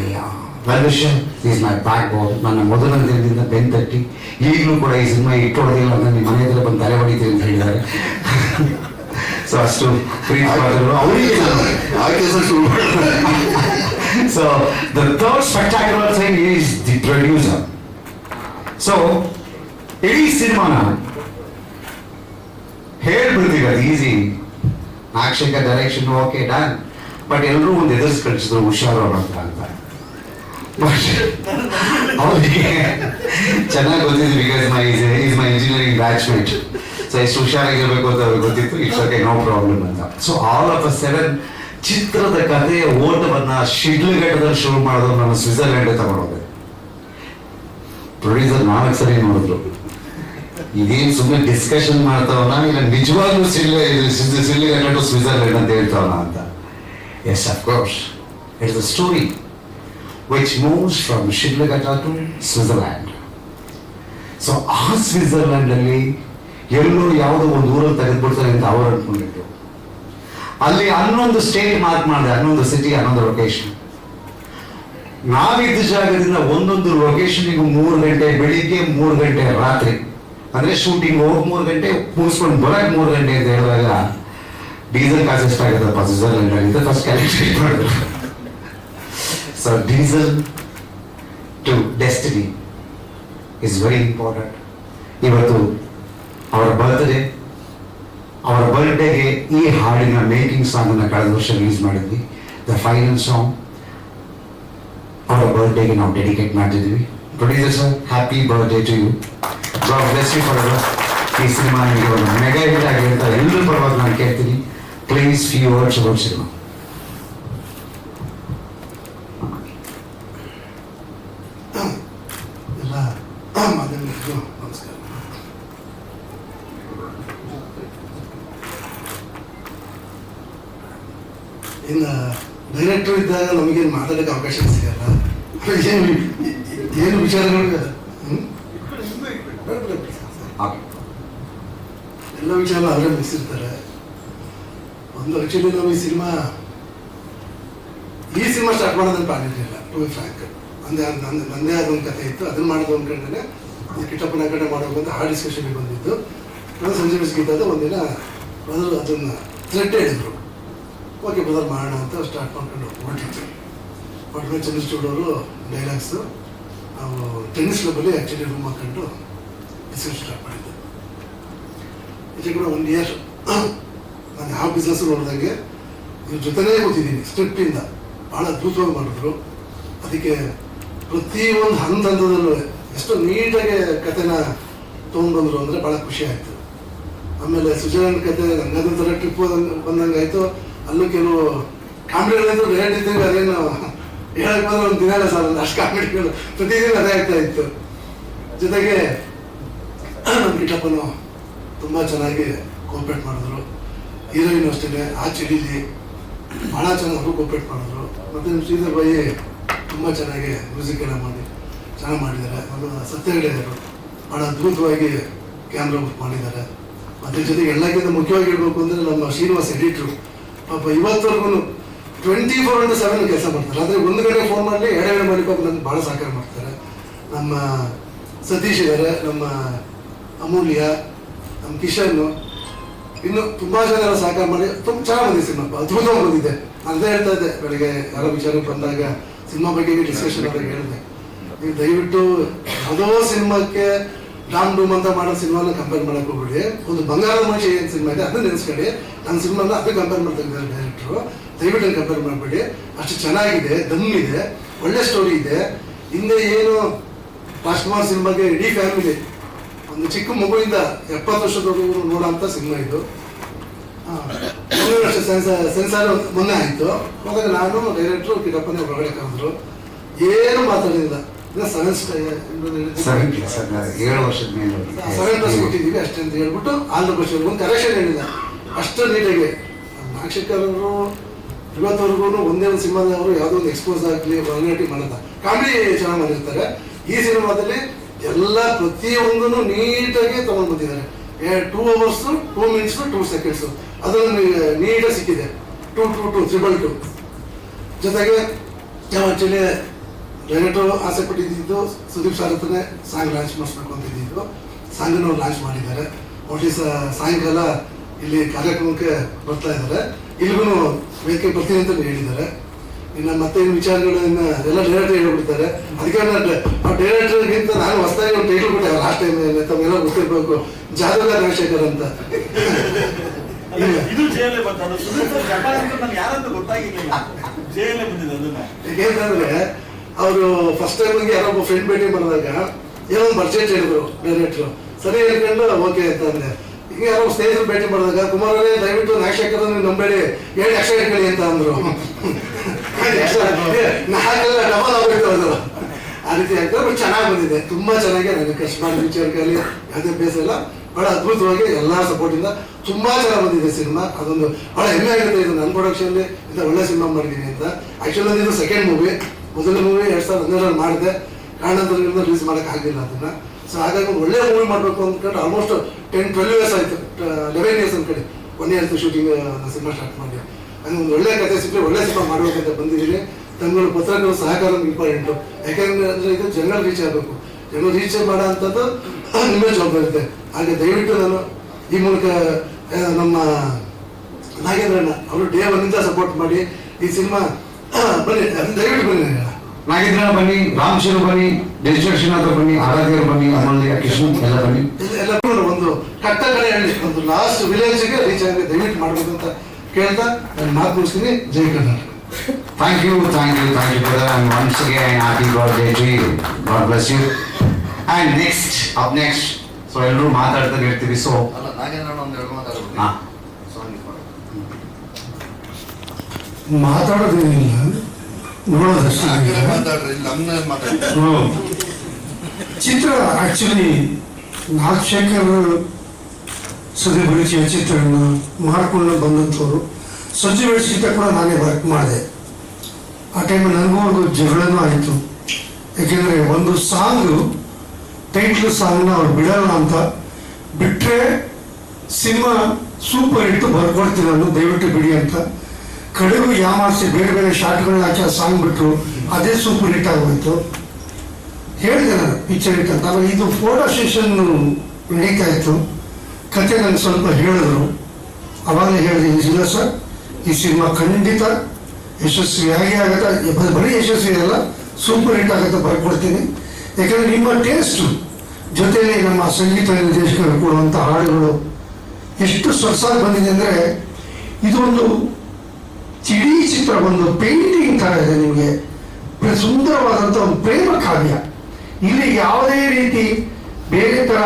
wellwisher is my backbone ನನ್ನ ಮೊದಲನೇ ದಿನದಿಂದ ಬೆನ್ ತಟ್ಟಿ ಈಗಲೂ ಕೂಡ ಈ ಸಿನಿಮಾ ಇಟ್ಟೊಡೋದಿಲ್ಲ ನನ್ನ ನಿಮ್ಮ ಮನೆ ಹತ್ರ ಬಂದು ತಲೆ ಹೊಡಿತೀವಿ ಅಂತ ಹೇಳಿದ್ದಾರೆ. ಸೊ ಅಷ್ಟು ಪ್ರೀತಿ ಮಾಡಿದ್ರು. ಅವರಿಗೆ ನಾನು ಆ ಕೆಲಸ ಶುರು so so the third spectacular thing is the producer. ಇಡೀ ಸಿನಿಮಾನ ಹೇಳ್ಬಿಡ್ತೀವಿ, ಅದು ಈಸಿ ನಾಕ್ಷಕ ಡೈರೆಕ್ಷನ್ ಓಕೆ ಡನ್ ಬಟ್ ಎಲ್ಲರೂ ಒಂದು ಎದುರಿಸಿ ಕಳಿಸಿದ್ರು ಹುಷಾರು ಅಂತ ಅಂತ. ಅವರಿಗೆ ಚೆನ್ನಾಗಿ ಗೊತ್ತಿದ್ದು because my is my engineering batchmate so ಎಷ್ಟು ಹುಷಾರಾಗಿರ್ಬೇಕು ಅಂತ ಅವ್ರಿಗೆ ಗೊತ್ತಿತ್ತು ಇಟ್ಸ್ ಓಕೆ ನೋ ಪ್ರಾಬ್ಲಮ್ ಅಂತ. So all of a seven ಚಿತ್ರದ ಕಥೆಯ ಓಟವನ್ನ ಶಿಡ್ಲಘಟ್ಟದಲ್ಲಿ ಶುರು ಮಾಡಿದ್ರು ನಾನು ಸ್ವಿಟ್ಜರ್ಲೆಂಡ್ ತಗೊಂಡೋದೆ. ಪ್ರೊಡ್ಯೂಸರ್ ನಾಲ್ಕು ಸರಿ ನೋಡಿದ್ರು. ಇದೇನ್ ಸುಮ್ಮನೆ ಡಿಸ್ಕಷನ್ ಮಾಡ್ತಾವನ? ಇಲ್ಲ ನಿಜವಾಗ್ಲೂ ಸಿಳ್ಳೆ ಸಿಳ್ಳಿಗಟ್ಟ ಟು ಸ್ವಿಟ್ಜರ್ಲೆಂಡ್ ಅಂತ ಹೇಳ್ತಾವನ ಅಂತ. Yes of course it's a story which moves from Sidlaghatta to Switzerland so ಆ ಸ್ವಿಟ್ಜರ್ಲ್ಯಾಂಡಲ್ಲಿ ಅಲ್ಲಿ ಎಲ್ಲೋ ಯಾವುದೋ ಒಂದು ಊರಲ್ಲಿ ತೆಗೆದುಬಿಡ್ತಾರೆ ಅಂತ ಅವರು ಅನ್ಕೊಂಡಿದ್ರು ಅಲ್ಲಿ ಹನ್ನೊಂದು ಸ್ಟೇಟ್ ಮಾರ್ಕ್ ಮಾಡಿದೆ, ಹನ್ನೊಂದು ಸಿಟಿ ಹನ್ನೊಂದು ಲೊಕೇಶನ್ ನಾವಿದ್ದ ಜಾಗದಿಂದ ಒಂದೊಂದು ಲೊಕೇಶನ್ಗೂ ಮೂರು ಗಂಟೆ, ಬೆಳಿಗ್ಗೆ ಮೂರು ಗಂಟೆ, ರಾತ್ರಿ. ಅಂದ್ರೆ ಶೂಟಿಂಗ್ ಹೋಗಿ ಮೂರು ಗಂಟೆ, ಮುಗಿಸ್ಕೊಂಡು ಬರಕ್ ಮೂರು ಗಂಟೆ ಅಂತ ಹೇಳಿದಾಗ ಡೀಸೆಲ್ ಕಾಸು ಎಷ್ಟಾಗುತ್ತಪ್ಪ? ಸ್ವಿಟ್ಜರ್ಲೆಂಡ್ ಫಸ್ಟ್ ಕ್ಯಾಲ್ಕುಲೇಟ್ ಮಾಡಿದ್ರು. So diesel to destiny is very important ಇವತ್ತು ಅವರ ಬರ್ತ್ಡೇ ಅವರ ಬರ್ತ್ಡೇಗೆ ಈ ಹಾಡಿನ ಮೇಕಿಂಗ್ ಸಾಂಗ್ ಅನ್ನ ಕಳೆದ ವರ್ಷ ರಿಲೀಸ್ ಮಾಡಿದ್ವಿ. ದ ಫೈನಲ್ ಸಾಂಗ್ ಅವರ ಬರ್ತ್ಡೇಗೆ ನಾವು ಡೆಡಿಕೇಟ್ ಮಾಡ್ತಿದ್ವಿ. Producer sir happy birthday to you god bless you for ಈ ಸಿನಿಮಾ ನಿಮಗೆ ಒಂದು ಮೆಗಾ ಹಿಟ್ ಆಗಿ ಅಂತ ಎಲ್ಲರ ಪರವಾಗಿ ನಾನು ಕೇಳ್ತೀನಿ. Please few words about cinema ಇನ್ನು ಡೈರೆಕ್ಟರ್ ಇದ್ದಾಗ ನಮಗೇನು ಮಾತಾಡೋಕ್ಕೆ ಅವಕಾಶ ಸಿಗಲ್ಲ. ಏನು ವಿಚಾರಗಳು. ಎಲ್ಲ ವಿಚಾರ ಅದರ ಮುಗಿಸಿರ್ತಾರೆ. ಒಂದು ಆಕ್ಚುಲಿ ನಾವು ಈ ಸಿನಿಮಾ ಈ ಸಿನಿಮಾ ಸ್ಟಾರ್ಟ್ ಮಾಡೋದನ್ನ ಇರಲಿಲ್ಲ ಟು ಬಿ ಫ್ರಾಂಕ್ ನಂದೇ ಆದ ನಂದು ನನ್ನದೇ ಆದ ಒಂದು ಕಥೆ ಇತ್ತು. ಅದನ್ನ ಮಾಡೋದು ಅಂದ್ಕೊಂಡ್ರೆ ಅದು ಕಿಟ್ಟಪ್ಪನ ಕಡೆ ಮಾಡೋದು ಅಂತ ಆ ಡಿಸ್ಕಷನ್ಗೆ ಬಂದಿದ್ದು. ನಾನು ಸಂಜೆ ಬಿಸ್ಗಿದ್ದಾಗ ಒಂದಿನ ಮೊದಲು ಅದನ್ನು ಥ್ರೆಡ್ ಹೇಳಿದ್ರು. ಓಕೆ ಬ್ರದರ್ ಮಾಡೋಣ ಅಂತ ಸ್ಟಾರ್ಟ್ ಮಾಡ್ಕೊಂಡು ಹೊರಟಿದ್ವಿ ಹೊರಟ್ಮೇಲೆ ಚಂದ್ರಚೂಡ್ ಅವರು ಡೈಲಾಗ್ಸು ನಾವು ಟೆನ್ನಿಸ್ ಕ್ಲಬ್ಬಲ್ಲಿ ಆ್ಯಕ್ಚುಲಿ ರೂಮ್ ಹಾಕೊಂಡು ಡಿಸ್ಕಷನ್ ಸ್ಟಾರ್ಟ್ ಮಾಡಿದ್ದೆ. ಇದು ಕೂಡ ಒಂದು ಇಯರ್ ನಾನು ಯಾವ ಬಿಸ್ನೆಸ್ ನೋಡಿದಾಗೆ ಇವ್ರ ಜೊತೆನೇ ಕೂತಿದ್ದೀನಿ ಸ್ಕ್ರಿಪ್ಟಿಂದ ಭಾಳ ಅದ್ಭುತವಾಗಿ ಮಾಡಿದ್ರು. ಅದಕ್ಕೆ ಪ್ರತಿಯೊಂದು ಹಂತ ಹಂತದಲ್ಲೂ ಎಷ್ಟು ನೀಟಾಗಿ ಕತೆನ ತೊಗೊಂಡ್ಬಂದ್ರು ಅಂದರೆ ಭಾಳ ಖುಷಿ ಆಯಿತು. ಆಮೇಲೆ ಸ್ವಿಟ್ಜರ್ಲೆಂಡ್ ಕತೆ ನಂಗದೊಂಥರ ಟ್ರಿಪ್ ಬಂದಂಗೆ ಆಯಿತು ಅಲ್ಲೂ ಕೆಲವು ಕಾಮಿಡಿಗಳಿದ್ದು ರೇಟ್ ಇದ್ದಂಗೆ ಅದೇನು ಹೇಳಕ್ ಬಂದ್ರೆ ಒಂದು ದಿನ ಸರ್ ಅಷ್ಟು ಕಾಮಿಡಿಗಳು ಪ್ರತಿದಿನ ಅದೇ ಆಗ್ತಾ ಇತ್ತು. ಜೊತೆಗೆ ಕಿಟ್ಟಪ್ಪನು ತುಂಬ ಚೆನ್ನಾಗಿ ಕೋಪರೇಟ್ ಮಾಡಿದ್ರು. ಹೀರೋಯಿನ್ ಅಷ್ಟೇ ಆ ಚಿಡಿಲಿ ಭಾಳ ಚೆನ್ನಾಗಿ ಕೋಪರೇಟ್ ಮಾಡಿದ್ರು. ಮತ್ತು ನಮ್ಮ ಶ್ರೀಧರ್ ಬಾಯಿ ತುಂಬ ಚೆನ್ನಾಗಿ ಮ್ಯೂಸಿಕ್ ಎಲ್ಲ ಮಾಡಿ ಚೆನ್ನಾಗಿ ಮಾಡಿದ್ದಾರೆ. ಮತ್ತು ಸತ್ಯ ಹೇಳಿದರು ಭಾಳ ಅದ್ಭುತವಾಗಿ ಕ್ಯಾಮ್ರಾ ಬುಕ್ ಮಾಡಿದ್ದಾರೆ. ಅದ್ರ ಜೊತೆಗೆ ಎಲ್ಲಕ್ಕಿಂತ ಮುಖ್ಯವಾಗಿ ಹೇಳ್ಬೇಕು ಅಂದರೆ ನಮ್ಮ ಶ್ರೀನಿವಾಸ್ ಎಡಿಟ್ರು ಪಾಪ ಇವತ್ತವರೆಗೂ ಟ್ವೆಂಟಿ ಫೋರ್ ಇಂಟು ಸೆವೆನ್ ಕೆಲಸ ಮಾಡ್ತಾರೆ. ಆದರೆ ಒಂದು ಕಡೆ ಫೋನ್ ಮಾಡಲಿ ಮಾಡಿ ಪಾಪ ನಮ್ಗೆ ಭಾಳ ಸಹಕಾರ ಮಾಡ್ತಾರೆ. ನಮ್ಮ ಸತೀಶ್ ಇದ್ದಾರೆ ನಮ್ಮ ಅಮೂಲ್ಯ, ನಮ್ಮ ಕಿಶನ್ ಇನ್ನು ತುಂಬಾ ಜನ ಸಹಕಾರ ಮಾಡಿ, ತುಂಬ ಚೆನ್ನಾಗಿ ಬಂದಿದೆ ಸಿನಿಮಾ. ಅದ್ಭುತವಾಗಿ ಬಂದಿದೆ. ಅದೇ ಹೇಳ್ತಾ ಇದ್ದೆ, ಬೆಳಿಗ್ಗೆ ಯಾರೋ ವಿಚಾರ ಬಂದಾಗ ಸಿನಿಮಾ ಬಗ್ಗೆ ಡಿಸ್ಕಷನ್ ಆದಾಗ ಹೇಳಿದೆ. ನೀವು ದಯವಿಟ್ಟು ಯಾವುದೋ ಸಿನಿಮಾಕ್ಕೆ ಡಾಮ್ ಡೂಮ್ ಅಂತ ಮಾಡೋ ಸಿನಿಮಾನ ಕಂಪೇರ್ ಮಾಡಕ್ ಹೋಗ್ಬಿಡಿ. ಒಂದು ಬಂಗಾರ ಮನುಷ್ಯ ಏನು ಸಿನಿಮಾ ಇದೆ, ಅದನ್ನ ನೆನೆಸ್ಕೊಳ್ಳಿ. ನನ್ನ ಸಿನಿಮಾನ ಅದು ಕಂಪೇರ್ ಮಾಡ್ತಾ ಇದ್ದಾರೆ ಡೈರೆಕ್ಟ್ರು ದಯವಿಟ್ಟು ಕಂಪೇರ್ ಮಾಡಬೇಡಿ. ಅಷ್ಟು ಚೆನ್ನಾಗಿದೆ, ದಮ್ ಇದೆ, ಒಳ್ಳೆ ಸ್ಟೋರಿ ಇದೆ. ಹಿಂದೆ ಏನು ರಾಜ್ಕುಮಾರ್ ಸಿನಿಮಾಗೆ ಇಡೀ ಫ್ಯಾಮಿಲಿ ಒಂದು ಚಿಕ್ಕ ಮಗುವಿಂದ ಎಪ್ಪತ್ತು ವರ್ಷದವರೆಗೂ ನೋಡೋಂಥ ಸಿನಿಮಾ ಇದು. ಸೆನ್ಸಾರ್ ಮೊನ್ನೆ ಆಯಿತು. ಹೋದಾಗ ನಾನು ಡೈರೆಕ್ಟ್ರು ಕಿರಪ್ಪನೇ ಹೊರಗಡೆ ಕರೆದ್ರು ಏನು ಮಾತಾಡಿಲ್ಲ. ಸೆವೆನ್ ಸರ್ ಏಳು ವರ್ಷದ ಮೇಲೆ ಸೆವೆನ್ ಪ್ಲಸ್ ಕೊಟ್ಟಿದ್ದೀವಿ ಅಷ್ಟೇ ಅಂತ ಹೇಳ್ಬಿಟ್ಟು ಆಂಧ್ರ ಬೆಸ್ಟ್ ಒಂದು ಕರೆಕ್ಷನ್ ಹೇಳಿದ ಅಷ್ಟು ನೀಟಾಗಿ ನಾಕ್ಷಕರವರು ಇವತ್ತವರೆಗೂ ಒಂದೇ ಒಂದು ಸಿನಿಮಾದವರು ಯಾವುದೋ ಒಂದು ಎಕ್ಸ್ಪೋಸ್ ಆಗಲಿ ಒಳಗಟ್ಟಿ ಮಾಡಲ್ಲ. ಕಾಮಿಡಿ ಚೆನ್ನಾಗಿ ಮಾಡಿರ್ತಾರೆ. ಈ ಸಿನಿಮಾದಲ್ಲಿ ಎಲ್ಲ ಪ್ರತಿಯೊಂದನ್ನು ನೀಟಾಗಿ ತಗೊಂಡು ಬಂದಿದ್ದಾರೆ. Two hours two minutes two seconds ಅದನ್ನು ನೀಟಾಗಿ ಸಿಕ್ಕಿದೆ. Two two two triple two ಜೊತೆಗೆ ಯಾವ ಆಕ್ಚುಲಿ ಡೈರೆಕ್ಟರ್ ಆಸೆ ಪಟ್ಟಿದ್ದು ಸುದೀಪ್ ಸರ್ ಹತ್ರನೇ ಸಾಂಗ್ ಲಾಂಚ್ ಮಾಡಿಸ್ಬೇಕು ಅಂತ ಇದ್ದಿದ್ದು. ಸಾಂಗನ್ನು ಲಾಂಚ್ ಮಾಡಿದ್ದಾರೆ. ಒಟ್ಟಿ ಸಾಯಂಕಾಲ ಇಲ್ಲಿ ಕಾರ್ಯಕ್ರಮಕ್ಕೆ ಬರ್ತಾ ಇದ್ದಾರೆ. ಇಲ್ಲಿಗೂ ವೇದಿಕೆ ಬರ್ತೀನಿ ಅಂತ ಹೇಳಿದ್ದಾರೆ. ಇನ್ನು ಮತ್ತೆ ವಿಚಾರಗಳನ್ನ ಎಲ್ಲ ಡೈರೆಕ್ಟರ್ ಹೇಳ್ಬಿಡ್ತಾರೆ. ಅದಕ್ಕೆ ನಾನು ಆ ಡೈರೆಕ್ಟರ್ಗಿಂತ ನಾನು ಹೊಸದಾಗಿ ಒಂದು ಟೈಟಲ್ ಕೊಟ್ಟೆ ಲಾಸ್ಟ್ ಟೈಮ್ ತಮ್ಮೆಲ್ಲ ಗೊತ್ತಿರ್ಬೇಕು. ಜಾದೂಗಾರ ರಾಜಶೇಖರ್ ಅಂತ. ಇಲ್ಲ. ನನ್ಗೆ ಅವರು ಫಸ್ಟ್ ಟೈಮ್ ಯಾರೋ ಒಬ್ಬ ಫ್ರೆಂಡ್ ಭೇಟಿ ಮಾಡಿದಾಗ, ಏನೋ ಬಡ್ಜೆಟ್ ಹೇಳಿದ್ರು ಡೈರೆಕ್ಟ್ರು ಸರಿ ಹೇಳ್ಕೊಂಡು ಓಕೆ ಅಂತ ಅಂದೆ. ಈಗ ಯಾರೋ ಸ್ನೇಹಿತರು ಭೇಟಿ ಮಾಡಿದಾಗ ಕುಮಾರನೇ ದಯವಿಟ್ಟು ನಾಗಶೇಖರ ನೀವು ನಂಬೇಡಿ. ಏಳು ಲಕ್ಷ ಇಟ್ಕೊಳ್ಳಿ ಅಂತ ಅಂದ್ರು. ನಾಲ್ಕೆಲ್ಲ ಡಬಲ್ ಅದು. ಆ ರೀತಿ ಬಟ್ ಚೆನ್ನಾಗಿ ಬಂದಿದೆ. ತುಂಬಾ ಚೆನ್ನಾಗಿ ನನಗೆ ಕಷ್ಟ ಮಾಡಿ ವಿಚಾರಕ್ಕಾಗಲಿ ಯಾವುದೇ ಬೇಸ ಇಲ್ಲ. ಬಹಳ ಅದ್ಭುತವಾಗಿ ಎಲ್ಲಾ ಸಪೋರ್ಟ್ ಇಂದ ತುಂಬಾ ಚೆನ್ನಾಗಿ ಬಂದಿದೆ ಸಿನಿಮಾ. ಅದೊಂದು ಬಹಳ ಹೆಮ್ಮೆ ಆಗುತ್ತೆ ಇದು. ನನ್ನ ಪ್ರೊಡಕ್ಷನ್ ಇಂತ ಒಳ್ಳೆ ಸಿನಿಮಾ ಮಾಡಿದ್ದೀನಿ ಅಂತ. ಆಕ್ಚುಲಿ ಇದು ಸೆಕೆಂಡ್ ಮೂವಿ ಮೊದಲ ಮೂವಿ ಎರಡ್ ಸಾವಿರದ ಹದಿನೇಳರಲ್ಲಿ ಮಾಡಿದೆ. ಕಾರಣಾಂತರಗಳಿಂದ ರಿಲೀಸ್ ಆಗಲಿಲ್ಲ ಅದನ್ನ. ಸೊ ಹಾಗಾಗಿ ಒಳ್ಳೆ ಮೂವಿ ಮಾಡಬೇಕು ಅಂದ್ಕೊಂಡು ಆಲ್ಮೋಸ್ಟ್ ಟೆನ್ ಟ್ವೆಲ್ ಇಯರ್ಸ್ ಆಯ್ತು. Eleven years ಅಂದ್ಕಡೆ one years shooting cinema start ಮಾಡಿ. ಹಂಗೆ ಒಂದು ಒಳ್ಳೆ ಕಥೆ ಸಿಕ್ಕರೆ ಒಳ್ಳೆ ಸಿನಿಮಾ ಮಾಡಬೇಕಂತ ಬಂದಿದ್ದೀನಿ. ತಮ್ಮಗಳ ಪತ್ರಗಳು ಸಹಕಾರ ಇಂಪಾರ್ಟೆಂಟ್ ಯಾಕೆಂದ್ರೆ ಇದು ಜನಗಳು ರೀಚ್ ಆಗಬೇಕು. ಜನರು ರೀಚ್ ಮಾಡೋ ಅಂಥದ್ದು ನಿಮ್ಮ ಜವಾಬ್ದಾರಿ ಇರುತ್ತೆ ಹಾಗೆ ದಯವಿಟ್ಟು ನಾನು ಈ ಮೂಲಕ ನಮ್ಮ ನಾಗೇಂದ್ರಣ್ಣ ಅವರು ಡೇ ಒನ್ನಿಂದ ಸಪೋರ್ಟ್ ಮಾಡಿ ಈ ಸಿನಿಮಾ ಬನ್ನಿ ದಯವಿಟ್ಟು ಬನ್ನಿ. ನಾಗೇಂದ್ರ. ಬನ್ನಿ ರಾಮಶಿರು ಬನ್ನಿ ಶ್ರೀನಾಥ ಬನ್ನಿ ಆರಾಧ್ಯರು ಬನ್ನಿ ಅಮಲ್ಯ ಕೃಷ್ಣ ಎಲ್ಲ ಬನ್ನಿ. ಎಲ್ಲ- ಎಲ್ಲ ಒಂದು ಕಟ್ಟ ಕಡೆ ಹೇಳಿ ಒಂದು ಲಾಸ್ಟ್ ವಿಲೇಜ್ಗೆ ರೀಚ್ ಆಗಿ ದಯವಿಟ್ಟು ಮಾಡಬೇಕು ಅಂತ ಕೇಳ್ತಾ ನಾನು ಮಾತು ಮುಗಿಸ್ತೀನಿ. Jai Karnataka thank you thank you thank you brother and once again happy birthday to you god bless you And next up next so ಎಲ್ಲರೂ ಮಾತಾಡ್ತಾ ಇರ್ತೀವಿ ಸೊ ಅಲ್ಲ ನಾಗೇಂದ್ರ ಒಂದು ಎರಡು ಮಾತಾಡ್ಬಿಡಿ ಹಾ. ಸಾಂಗ್ ಮಾಡಿ ಮಾತಾಡೋದೇನಿಲ್ಲ. ನೋಡೋದಷ್ಟೇ. ಚಿತ್ರ ಆಕ್ಚುಲಿ ನಾಗಶೇಖರ್ ಸುದೀಪರಿಚಯ ಚಿತ್ರವನ್ನು ಮಾಡಿಕೊಂಡು ಬಂದಂಥವ್ರು. ಸಂಜೆ ಚಿತ್ರ ಕೂಡ ನಾನೇ ವರ್ಕ್ ಮಾಡಿದೆ. ಆ ಟೈಮಲ್ಲಿ ನನಗೂ ಒಂದು ಜಗಳನೂ ಆಯಿತು. ಯಾಕೆಂದರೆ ಒಂದು ಸಾಂಗು ಟೈಟ್ಲ್ ಸಾಂಗ್ನ ಅವ್ರು ಬಿಡಲ್ಲ ಅಂತ ಬಿಟ್ಟರೆ ಸಿನಿಮಾ ಸೂಪರ್ ಹಿಟ್ಟು ಬರ್ಕೊಡ್ತೀನಿ ನಾನು ದಯವಿಟ್ಟು ಬಿಡಿ ಅಂತ ಕಡೆಗೂ ಯಾಮಾರಿಸಿ ಬೇರೆ ಬೇರೆ ಶಾರ್ಟ್ಗಳನ್ನ ಹಾಕಿ ಆ ಸಾಂಗ್ ಬಿಟ್ಟರು ಅದೇ ಸೂಪರ್ ಹಿಟ್ ಆಗೋಯ್ತು. ಹೇಳಿದೆ ನಾನು ಪಿಕ್ಚರ್ ಹಿಟ್ ಅಂತ. ಆಮೇಲೆ ಇದು ಫೋಟೋ ಸೆಷನ್ ನಡೀತಾ ಇತ್ತು. ಕತೆ ನನಗೆ ಸ್ವಲ್ಪ ಹೇಳಿದ್ರು. ಅವಾಗಲೇ ಹೇಳಿದೆ ಇಲ್ಲ ಸರ್, ಈ ಸಿನಿಮಾ ಖಂಡಿತ ಯಶಸ್ವಿಯಾಗಿ ಆಗೇ ಆಗುತ್ತೆ. ಬರೀ ಯಶಸ್ವಿ ಅಲ್ಲ ಸೂಪರ್ ಹಿಟ್ ಆಗುತ್ತೆ ಬರ್ಕೊಡ್ತೀನಿ ಯಾಕಂದರೆ ನಿಮ್ಮ ಟೇಸ್ಟು ಜೊತೆಯಲ್ಲಿ ನಮ್ಮ ಸಂಗೀತ ನಿರ್ದೇಶಕರು ಕೊಡುವಂಥ ಹಾಡುಗಳು ಎಷ್ಟು ಸೊಸಾಗಿ ಬಂದಿದೆ ಅಂದರೆ ಇದು ಒಂದು ಇಡೀ ಚಿತ್ರ ಒಂದು ಪೇಂಟಿಂಗ್ ಥರ ಇದೆ ನಿಮಗೆ. ಸುಂದರವಾದಂಥ ಒಂದು ಪ್ರೇಮ ಕಾವ್ಯ. ಇಲ್ಲಿ ಯಾವುದೇ ರೀತಿ ಬೇರೆ ಥರ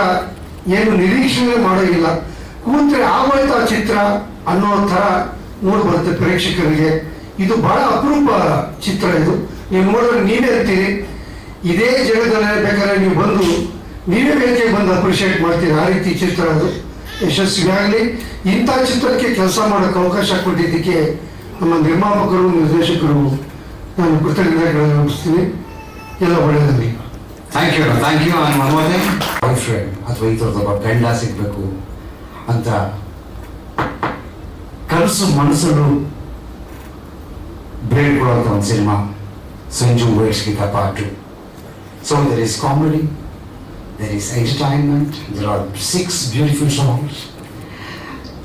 ಏನು ನಿರೀಕ್ಷಣೆ ಮಾಡೋದಿಲ್ಲ ಕೂತ್ರೆ ಆ ಚಿತ್ರ ಅನ್ನೋ ಥರ ನೋಡ್ ಬರುತ್ತೆ ಪ್ರೇಕ್ಷಕರಿಗೆ. ಇದು ಬಹಳ ಅಪರೂಪ ಚಿತ್ರ ಇದು. ನೀವು ನೋಡಿದ್ರೆ ನೀವೇ ಇರ್ತೀರಿ ಇದೇ ಜಗದಲ್ಲಿ ಬೇಕಾದ್ರೆ ನೀವು ಬಂದು, ನೀವೇ ಬೇಕೆ ಬಂದು ಅಪ್ರಿಷಿಯೇಟ್ ಮಾಡ್ತೀರಿ ಆ ರೀತಿ ಚಿತ್ರ ಅದು. ಯಶಸ್ವಿಯಾಗಲಿ. ಇಂಥ ಚಿತ್ರಕ್ಕೆ ಕೆಲಸ ಮಾಡೋಕ್ಕೆ ಅವಕಾಶ ಕೊಟ್ಟಿದ್ದಕ್ಕೆ ನಮ್ಮ ನಿರ್ಮಾಪಕರು ನಿರ್ದೇಶಕರು ನಾನು ಕೃತಜ್ಞತೆಗಳನ್ನು ಎಲ್ಲ ಒಳ್ಳೆಯದಾಗಲಿ. ಥ್ಯಾಂಕ್ ಯು ಥ್ಯಾಂಕ್ ಯು ನಾನು ಮೋರ್ ಬಾಯ್ ಫ್ರೆಂಡ್ ಅಥವಾ ಈ ಥರದ ಒಬ್ಬ ಗಂಡ ಸಿಗಬೇಕು ಅಂತ ಕನಸು ಮನಸ್ಸನ್ನು ಬೇಡ್ಕೊಳ್ಳುವಂಥ ಒಂದು cinema Sanju weds Geetha part so there is comedy there is entertainment there are six beautiful songs